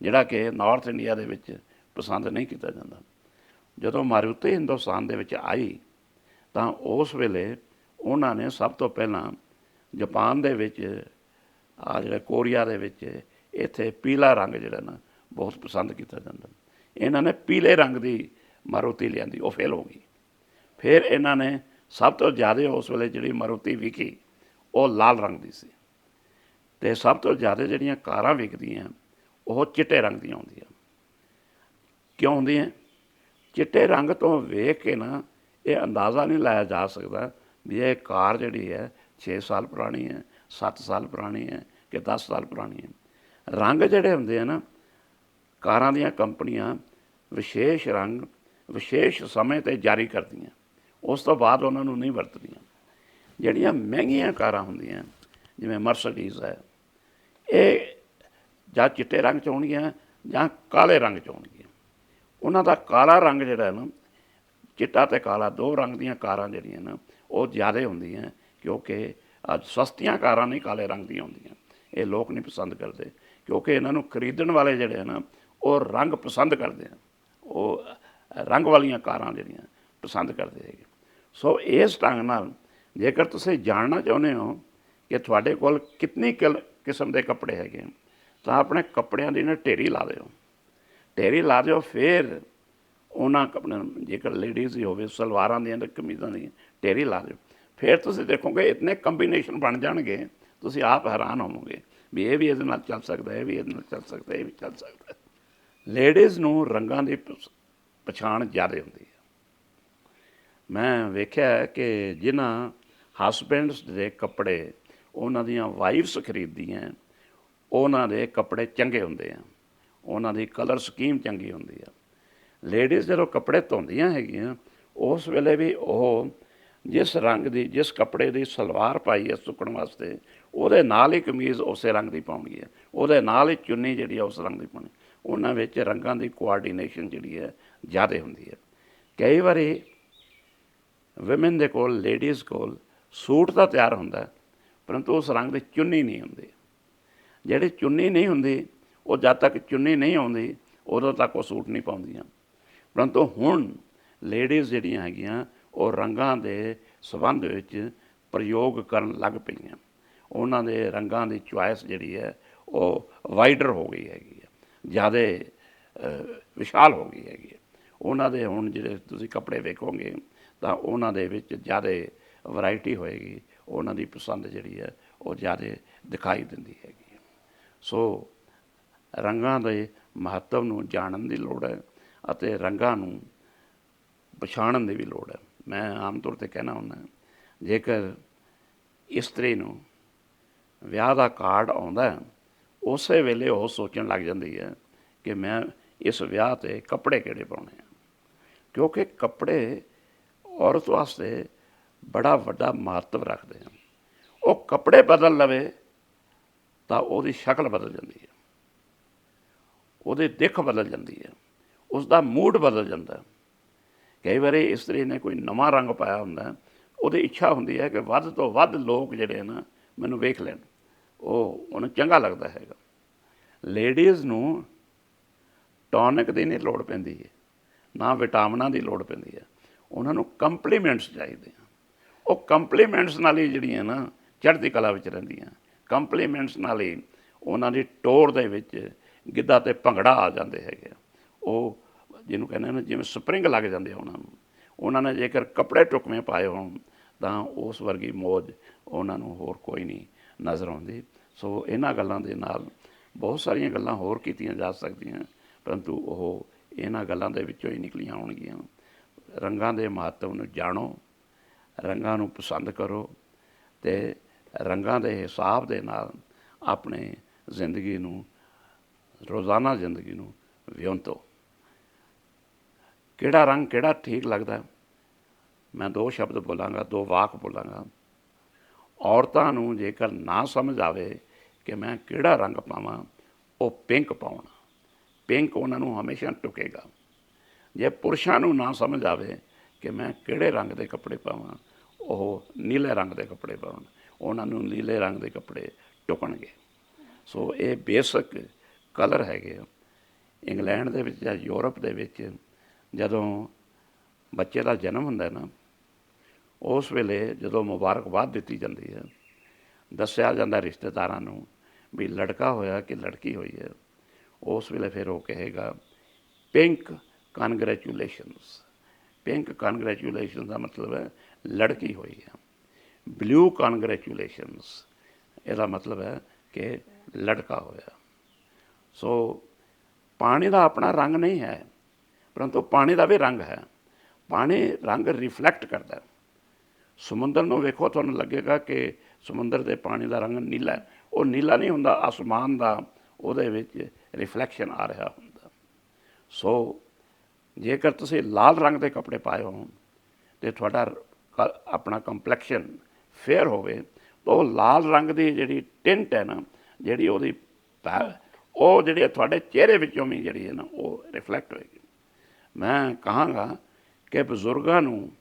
ਜਿਹੜਾ ਕਿ ਨਾਰਥ ਇੰਡੀਆ ਦੇ ਵਿੱਚ ਪਸੰਦ ਨਹੀਂ ਕੀਤਾ ਜਾਂਦਾ। ਜਦੋਂ ਮਾਰੂਤੀ ਹਿੰਦੁਸਤਾਨ ਦੇ ਵਿੱਚ ਆਈ ਤਾਂ ਉਸ ਵੇਲੇ ਉਹਨਾਂ ਨੇ ਸਭ ਤੋਂ ਪਹਿਲਾਂ ਜਾਪਾਨ ਦੇ ਵਿੱਚ, ਆ ਜਿਹੜਾ ਕੋਰੀਆ ਦੇ ਵਿੱਚ ਇੱਥੇ ਪੀਲਾ ਰੰਗ ਜਿਹੜਾ ਨਾ, ਬਹੁਤ ਪਸੰਦ ਕੀਤਾ ਜਾਂਦਾ। ਇਹਨਾਂ ਨੇ ਪੀਲੇ ਰੰਗ ਦੀ ਮਾਰੂਤੀ ਲਿਆਂਦੀ, ਉਹ ਫੇਲ ਹੋ ਗਈ। ਫਿਰ ਇਹਨਾਂ ਨੇ ਸਭ ਤੋਂ ਜ਼ਿਆਦਾ ਉਸ ਵੇਲੇ ਜਿਹੜੀ ਮਾਰੂਤੀ ਵਿਕੀ, ਉਹ ਲਾਲ ਰੰਗ ਦੀ ਸੀ। ਤੇ ਸਭ ਤੋਂ ਜ਼ਿਆਦਾ ਜਿਹੜੀਆਂ ਕਾਰਾਂ ਵਿਕਦੀਆਂ, ਉਹ ਚਿੱਟੇ ਰੰਗ ਦੀਆਂ ਹੁੰਦੀਆਂ। ਕਿਉਂ ਹੁੰਦੀਆਂ? ਚਿੱਟੇ ਰੰਗ ਤੋਂ ਵੇਖ ਕੇ ਨਾ ਇਹ ਅੰਦਾਜ਼ਾ ਨਹੀਂ ਲਾਇਆ ਜਾ ਸਕਦਾ ਵੀ ਇਹ ਕਾਰ ਜਿਹੜੀ ਹੈ 6 ਸਾਲ ਪੁਰਾਣੀ ਹੈ 7 ਸਾਲ ਪੁਰਾਣੀ ਹੈ ਕਿ 10 ਸਾਲ ਪੁਰਾਣੀ ਹੈ। ਰੰਗ ਜਿਹੜੇ ਹੁੰਦੇ ਆ ਨਾ, ਕਾਰਾਂ ਦੀਆਂ ਕੰਪਨੀਆਂ ਵਿਸ਼ੇਸ਼ ਰੰਗ, ਵਿਸ਼ੇਸ਼ ਸਮੇਂ ਤੇ ਜਾਰੀ ਕਰਦੀਆਂ। ਉਸ ਤੋਂ ਬਾਅਦ ਉਹਨਾਂ ਨੂੰ ਨਹੀਂ ਵਰਤਦੀਆਂ। ਜਿਹੜੀਆਂ ਮਹਿੰਗੀਆਂ ਕਾਰਾਂ ਹੁੰਦੀਆਂ, ਜਿਵੇਂ ਮਰਸੀਡੀਜ਼ ਹੈ, ਇਹ ਜਾਂ ਚਿੱਟੇ ਰੰਗ ਚ ਹੋਣਗੀਆਂ ਜਾਂ ਕਾਲੇ ਰੰਗ ਚ ਹੋਣਗੀਆਂ। ਉਹਨਾਂ ਦਾ ਕਾਲਾ ਰੰਗ ਜਿਹੜਾ ਹੈ ਨਾ ਚਿੱਟਾ ਤੇ ਕਾਲਾ ਦੋ ਰੰਗ ਦੀਆਂ ਕਾਰਾਂ ਜਿਹੜੀਆਂ ਨਾ, ਉਹ ਜ਼ਿਆਦਾ ਹੁੰਦੀਆਂ ਕਿਉਂਕਿ ਅੱਜ ਸਸਤੀਆਂ ਕਾਰਾਂ ਨਹੀਂ ਕਾਲੇ ਰੰਗ ਦੀਆਂ ਹੁੰਦੀਆਂ। ਇਹ ਲੋਕ ਨਹੀਂ ਪਸੰਦ ਕਰਦੇ ਕਿਉਂਕਿ ਇਹਨਾਂ ਨੂੰ ਖਰੀਦਣ ਵਾਲੇ ਜਿਹੜੇ ਆ ਨਾ, ਉਹ ਰੰਗ ਪਸੰਦ ਕਰਦੇ ਆ। ਉਹ ਰੰਗ ਵਾਲੀਆਂ ਕਾਰਾਂ ਜਿਹੜੀਆਂ ਪਸੰਦ ਕਰਦੇ ਹੈਗੇ। ਸੋ ਇਸ ਢੰਗ ਨਾਲ ਜੇਕਰ ਤੁਸੀਂ ਜਾਣਨਾ ਚਾਹੁੰਦੇ ਹੋ ਕਿ ਤੁਹਾਡੇ ਕੋਲ ਕਿੰਨੀ ਕਿਲ- ਕਿਸਮ ਦੇ ਕੱਪੜੇ ਹੈਗੇ ਤਾਂ ਆਪਣੇ ਕੱਪੜਿਆਂ ਦੀ ਨਾ ਢੇਰੀ ਲਾ ਦਿਓ। ਢੇਰੀ ਲਾ ਦਿਓ, ਫਿਰ ਉਹਨਾਂ ਕੱਪੜਿਆਂ ਨੂੰ ਜੇਕਰ ਲੇਡੀਜ਼ ਹੀ ਹੋਵੇ, ਸਲਵਾਰਾਂ ਦੀਆਂ ਤੇ ਕਮੀਜ਼ਾਂ ਦੀਆਂ, ਢੇਰੀ ਲਾ ਦਿਓ। ਫਿਰ ਤੁਸੀਂ ਦੇਖੋਗੇ ਇਤਨੇ ਕੰਬੀਨੇਸ਼ਨ ਬਣ ਜਾਣਗੇ, ਤੁਸੀਂ ਆਪ ਹੈਰਾਨ ਹੋਵੋਗੇ ਵੀ ਇਹ ਵੀ ਇਹਦੇ ਨਾਲ ਚੱਲ ਸਕਦਾ ਹੈ ਇਹ ਵੀ ਇਹਦੇ ਨਾਲ ਚੱਲ ਸਕਦਾ ਹੈ ਇਹ ਵੀ ਚੱਲ ਸਕਦਾ। ਹੈ ਲੇਡੀਜ਼ ਨੂੰ ਰੰਗਾਂ ਦੀ ਪਛਾਣ ਜ਼ਿਆਦਾ ਹੁੰਦੀ ਹੈ। ਮੈਂ ਵੇਖਿਆ ਕਿ ਜਿਨ੍ਹਾਂ ਹਸਬੈਂਡਸ ਦੇ ਕੱਪੜੇ ਉਹਨਾਂ ਦੀਆਂ ਵਾਈਫਸ ਖਰੀਦਦੀਆਂ, ਉਹਨਾਂ ਦੇ ਕੱਪੜੇ ਚੰਗੇ ਹੁੰਦੇ ਆ, ਉਹਨਾਂ ਦੀ ਕਲਰ ਸਕੀਮ ਚੰਗੀ ਹੁੰਦੀ ਆ। ਲੇਡੀਜ਼ ਜਦੋਂ ਕੱਪੜੇ ਧੋਂਦੀਆਂ ਹੈਗੀਆਂ, ਉਸ ਵੇਲੇ ਵੀ ਉਹ ਜਿਸ ਰੰਗ ਦੀ, ਜਿਸ ਕੱਪੜੇ ਦੀ ਸਲਵਾਰ ਪਾਈ ਹੈ ਸੁੱਕਣ ਵਾਸਤੇ, ਉਹਦੇ ਨਾਲ ਹੀ ਕਮੀਜ਼ ਉਸੇ ਰੰਗ ਦੀ ਪਾਉਣੀ ਹੈ। ਉਹਦੇ ਨਾਲ ਹੀ ਚੁੰਨੀ ਜਿਹੜੀ ਹੈ ਉਸ ਰੰਗ ਦੀ ਪਾਉਣੀ। ਉਹਨਾਂ ਵਿੱਚ ਰੰਗਾਂ ਦੀ ਕੋਆਰਡੀਨੇਸ਼ਨ ਜਿਹੜੀ ਹੈ ਜ਼ਿਆਦਾ ਹੁੰਦੀ ਹੈ। ਕਈ ਵਾਰੀ ਵਿਮਨ ਦੇ ਕੋਲ ਲੇਡੀਜ਼ ਕੋਲ ਸੂਟ ਤਾਂ ਤਿਆਰ ਹੁੰਦਾ ਪਰੰਤੂ ਉਸ ਰੰਗ ਦੀ ਚੁੰਨੀ ਨਹੀਂ ਹੁੰਦੀ। ਜਿਹੜੀ ਚੁੰਨੀ ਨਹੀਂ ਹੁੰਦੀ, ਉਹ ਜਦ ਤੱਕ ਚੁੰਨੀ ਨਹੀਂ ਆਉਂਦੀ, ਉਦੋਂ ਤੱਕ ਉਹ ਸੂਟ ਨਹੀਂ ਪਾਉਂਦੀਆਂ। ਪਰੰਤੂ ਹੁਣ ਲੇਡੀਜ਼ ਜਿਹੜੀਆਂ ਹੈਗੀਆਂ, ਉਹ ਰੰਗਾਂ ਦੇ ਸਬੰਧ ਵਿੱਚ ਪ੍ਰਯੋਗ ਕਰਨ ਲੱਗ ਪਈਆਂ। ਉਹਨਾਂ ਦੇ ਰੰਗਾਂ ਦੀ ਚੁਆਇਸ ਜਿਹੜੀ ਹੈ, ਉਹ ਵਾਈਡਰ ਹੋ ਗਈ ਹੈਗੀ ਹੈ। ਜ਼ਿਆਦਾ ਵਿਸ਼ਾਲ ਹੋ ਗਈ ਹੈਗੀ ਹੈ। ਉਹਨਾਂ ਦੇ ਹੁਣ ਜਿਹੜੇ ਤੁਸੀਂ ਕੱਪੜੇ ਵੇਖੋਗੇ, ਤਾਂ ਉਹਨਾਂ ਦੇ ਵਿੱਚ ਜ਼ਿਆਦਾ ਵੈਰਾਈਟੀ ਹੋਏਗੀ। ਉਹਨਾਂ ਦੀ ਪਸੰਦ ਜਿਹੜੀ ਹੈ, ਉਹ ਜ਼ਿਆਦਾ ਦਿਖਾਈ ਦਿੰਦੀ ਹੈਗੀ ਸੋ ਰੰਗਾਂ ਦੇ ਮਹੱਤਵ ਨੂੰ ਜਾਣਨ ਦੀ ਲੋੜ ਹੈ। ਅਤੇ ਰੰਗਾਂ ਨੂੰ ਪਛਾਣਨ ਦੀ ਵੀ ਲੋੜ ਹੈ। ਮੈਂ ਆਮ ਤੌਰ ਤੇ ਕਹਿਣਾ ਹੁੰਦਾ, ਜੇਕਰ ਇਸਤਰੀ ਨੂੰ ਵਿਆਹ ਦਾ ਕਾਰਡ ਆਉਂਦਾ ਉਸੇ ਵੇਲੇ ਉਹ ਸੋਚਣ ਲੱਗ ਜਾਂਦੀ ਹੈ ਕਿ ਮੈਂ ਇਸ ਵਿਆਹ ਤੇ ਕੱਪੜੇ ਕਿਹੜੇ ਪਾਉਣੇ ਆ। ਕਿਉਂਕਿ ਕੱਪੜੇ ਔਰਤ ਵਾਸਤੇ ਬੜਾ ਵੱਡਾ ਮਹੱਤਵ ਰੱਖਦੇ ਹਨ। ਉਹ ਕੱਪੜੇ ਬਦਲ ਲਵੇ ਤਾਂ ਉਹਦੀ ਸ਼ਕਲ ਬਦਲ ਜਾਂਦੀ ਹੈ। ਉਹਦੀ ਦਿੱਖ ਬਦਲ ਜਾਂਦੀ ਹੈ। ਉਸ ਦਾ ਮੂਡ ਬਦਲ ਜਾਂਦਾ ਕਈ ਵਾਰੀ ਇਸਤਰੀ ਨੇ ਕੋਈ ਨਵਾਂ ਰੰਗ ਪਾਇਆ ਹੁੰਦਾ ਉਹਦੀ ਇੱਛਾ ਹੁੰਦੀ ਹੈ ਕਿ ਵੱਧ ਤੋਂ ਵੱਧ ਲੋਕ ਜਿਹੜੇ ਨਾ ਮੈਨੂੰ ਵੇਖ ਲੈਣ। ਉਹ, ਉਹਨੂੰ ਚੰਗਾ ਲੱਗਦਾ ਹੈਗਾ। ਲੇਡੀਜ਼ ਨੂੰ ਟੌਨਿਕ ਦੀ ਨਹੀਂ ਲੋੜ ਪੈਂਦੀ ਹੈ, ਨਾ ਵਿਟਾਮਿਨਾਂ ਦੀ ਲੋੜ ਪੈਂਦੀ ਹੈ। ਉਹਨਾਂ ਨੂੰ ਕੰਪਲੀਮੈਂਟਸ ਚਾਹੀਦੇ ਆ ਉਹ ਕੰਪਲੀਮੈਂਟਸ ਨਾਲ ਹੀ ਜਿਹੜੀਆਂ ਨਾ, ਚੜ੍ਹਦੀ ਕਲਾ ਵਿੱਚ ਰਹਿੰਦੀਆਂ। ਕੰਪਲੀਮੈਂਟਸ ਨਾਲ ਹੀ ਉਹਨਾਂ ਦੀ ਟੋਰ ਦੇ ਵਿੱਚ ਗਿੱਧਾ ਤੇ ਭੰਗੜਾ ਆ ਜਾਂਦੇ ਹੈਗੇ ਆ। ਉਹ ਜਿਹਨੂੰ ਕਹਿੰਦੇ ਨੇ ਜਿਵੇਂ ਸਪਰਿੰਗ ਲੱਗ ਜਾਂਦੇ ਆ ਉਹਨਾਂ ਨੂੰ। ਉਹਨਾਂ ਨੇ ਜੇਕਰ ਕੱਪੜੇ ਟੁਕਵੇਂ ਪਾਏ ਹੋਣ, ਤਾਂ ਉਸ ਵਰਗੀ ਮੌਜ ਉਹਨਾਂ ਨੂੰ ਹੋਰ ਕੋਈ ਨਹੀਂ ਨਜ਼ਰ ਆਉਂਦੀ। ਸੋ ਇਹਨਾਂ ਗੱਲਾਂ ਦੇ ਨਾਲ ਬਹੁਤ ਸਾਰੀਆਂ ਗੱਲਾਂ ਹੋਰ ਕੀਤੀਆਂ ਜਾ ਸਕਦੀਆਂ, ਪਰੰਤੂ ਉਹ ਇਹਨਾਂ ਗੱਲਾਂ ਦੇ ਵਿੱਚੋਂ ਹੀ ਨਿਕਲੀਆਂ ਹੋਣਗੀਆਂ। ਰੰਗਾਂ ਦੇ ਮਹੱਤਵ ਨੂੰ ਜਾਣੋ, ਰੰਗਾਂ ਨੂੰ ਪਸੰਦ ਕਰੋ ਤੇ ਰੰਗਾਂ ਦੇ ਹਿਸਾਬ ਦੇ ਨਾਲ ਆਪਣੇ ਜ਼ਿੰਦਗੀ ਨੂੰ, ਰੋਜ਼ਾਨਾ ਜ਼ਿੰਦਗੀ ਨੂੰ ਵਿਉਂਤੋ ਕਿਹੜਾ ਰੰਗ ਕਿਹੜਾ ਠੀਕ ਲੱਗਦਾ ਮੈਂ ਦੋ ਸ਼ਬਦ ਬੋਲਾਂਗਾ, ਦੋ ਵਾਕ ਬੋਲਾਂਗਾ। ਔਰਤਾਂ ਨੂੰ ਜੇਕਰ ਨਾ ਸਮਝ ਆਵੇ ਕਿ ਮੈਂ ਕਿਹੜਾ ਰੰਗ ਪਾਵਾਂ, ਉਹ ਪਿੰਕ ਪਾਉਣਾ। ਪਿੰਕ ਉਹਨਾਂ ਨੂੰ ਹਮੇਸ਼ਾ ਟੁਕੇਗਾ। ਜੇ ਪੁਰਸ਼ਾਂ ਨੂੰ ਨਾ ਸਮਝ ਆਵੇ ਕਿ ਮੈਂ ਕਿਹੜੇ ਰੰਗ ਦੇ ਕੱਪੜੇ ਪਾਵਾਂ, ਉਹ ਨੀਲੇ ਰੰਗ ਦੇ ਕੱਪੜੇ ਪਾਉਣ। ਉਹਨਾਂ ਨੂੰ ਨੀਲੇ ਰੰਗ ਦੇ ਕੱਪੜੇ ਟੁਕਣਗੇ। ਸੋ ਇਹ ਬੇਸਿਕ ਕਲਰ ਹੈਗੇ ਆ। ਇੰਗਲੈਂਡ ਦੇ ਵਿੱਚ ਜਾਂ ਯੂਰਪ ਦੇ ਵਿੱਚ ਜਦੋਂ ਬੱਚੇ ਦਾ ਜਨਮ ਹੁੰਦਾ ਨਾ, ਉਸ ਵੇਲੇ ਜਦੋਂ ਮੁਬਾਰਕਬਾਦ ਦਿੱਤੀ ਜਾਂਦੀ ਹੈ, ਦੱਸਿਆ ਜਾਂਦਾ ਰਿਸ਼ਤੇਦਾਰਾਂ ਨੂੰ ਵੀ ਲੜਕਾ ਹੋਇਆ ਕਿ ਲੜਕੀ ਹੋਈ ਹੈ, ਉਸ ਵੇਲੇ ਫਿਰ ਉਹ ਕਹੇਗਾ ਪਿੰਕ ਕੰਗ੍ਰੈਚੁਲੇਸ਼ਨਸ ਪਿੰਕ ਕੰਗ੍ਰੈਚੁਲੇਸ਼ਨ ਦਾ ਮਤਲਬ ਹੈ ਲੜਕੀ ਹੋਈ ਹੈ। ਬਲੂ ਕੰਗ੍ਰੈਚੁਲੇਸ਼ਨਸ ਇਹਦਾ ਮਤਲਬ ਹੈ ਕਿ ਲੜਕਾ ਹੋਇਆ। ਸੋ ਪਾਣੀ ਦਾ ਆਪਣਾ ਰੰਗ ਨਹੀਂ ਹੈ। ਪਰੰਤੂ ਪਾਣੀ ਦਾ ਵੀ ਰੰਗ ਹੈ। ਪਾਣੀ ਰੰਗ ਰਿਫਲੈਕਟ ਕਰਦਾ ਸਮੁੰਦਰ ਨੂੰ ਵੇਖੋ, ਤੁਹਾਨੂੰ ਲੱਗੇਗਾ ਕਿ ਸਮੁੰਦਰ ਦੇ ਪਾਣੀ ਦਾ ਰੰਗ ਨੀਲਾ ਉਹ ਨੀਲਾ ਨਹੀਂ ਹੁੰਦਾ ਆਸਮਾਨ ਦਾ ਉਹਦੇ ਵਿੱਚ ਰਿਫਲੈਕਸ਼ਨ ਆ ਰਿਹਾ ਹੁੰਦਾ। ਸੋ ਜੇਕਰ ਤੁਸੀਂ ਲਾਲ ਰੰਗ ਦੇ ਕੱਪੜੇ ਪਾਏ ਹੋਣ ਤੇ ਤੁਹਾਡਾ ਆਪਣਾ ਕੰਪਲੈਕਸ਼ਨ ਫੇਅਰ ਹੋਵੇ, ਤਾਂ ਉਹ ਲਾਲ ਰੰਗ ਦੀ ਜਿਹੜੀ ਟਿੰਟ ਹੈ ਨਾ, ਜਿਹੜੀ ਉਹਦੀ ਪੈ- ਉਹ ਜਿਹੜੀ ਤੁਹਾਡੇ ਚਿਹਰੇ ਵਿੱਚੋਂ ਵੀ ਜਿਹੜੀ ਹੈ ਨਾ, ਉਹ ਰਿਫਲੈਕਟ ਹੋਏਗੀ। ਮੈਂ ਕਹਾਂਗਾ ਕਿ ਬਜ਼ੁਰਗਾਂ ਨੂੰ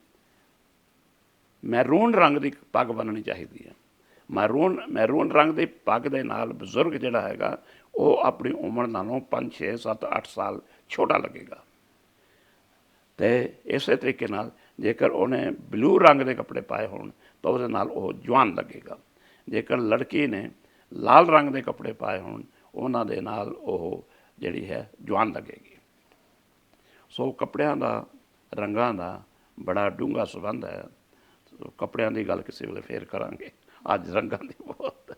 ਮੈਰੂਨ ਰੰਗ ਦੀ ਪੱਗ ਬੰਨਣੀ ਚਾਹੀਦੀ ਹੈ। ਮੈਰੂਨ ਮੈਰੂਨ ਰੰਗ ਦੀ ਪੱਗ ਦੇ ਨਾਲ ਬਜ਼ੁਰਗ ਜਿਹੜਾ ਹੈਗਾ, ਉਹ ਆਪਣੀ ਉਮਰ ਨਾਲੋਂ 5 6 7 8 ਸਾਲ ਛੋਟਾ ਲੱਗੇਗਾ। ਤੇ ਇਸੇ ਤਰੀਕੇ ਨਾਲ ਜੇਕਰ ਉਹਨੇ ਬਲੂ ਰੰਗ ਦੇ ਕੱਪੜੇ ਪਾਏ ਹੋਣ, ਤਾਂ ਉਹਦੇ ਨਾਲ ਉਹ ਜਵਾਨ ਲੱਗੇਗਾ। ਜੇਕਰ ਲੜਕੀ ਨੇ ਲਾਲ ਰੰਗ ਦੇ ਕੱਪੜੇ ਪਾਏ ਹੋਣ, ਉਹਨਾਂ ਦੇ ਨਾਲ ਉਹ ਜਿਹੜੀ ਹੈ ਜਵਾਨ ਲੱਗੇਗੀ। ਸੋ ਕੱਪੜਿਆਂ ਦਾ, ਰੰਗਾਂ ਦਾ ਬੜਾ ਡੂੰਘਾ ਸੰਬੰਧ ਹੈ। ਕੱਪੜਿਆਂ ਦੀ ਗੱਲ ਕਿਸੇ ਵੇਲੇ ਫੇਰ ਕਰਾਂਗੇ। ਅੱਜ ਰੰਗਾਂ ਦੀ ਬਹੁਤ।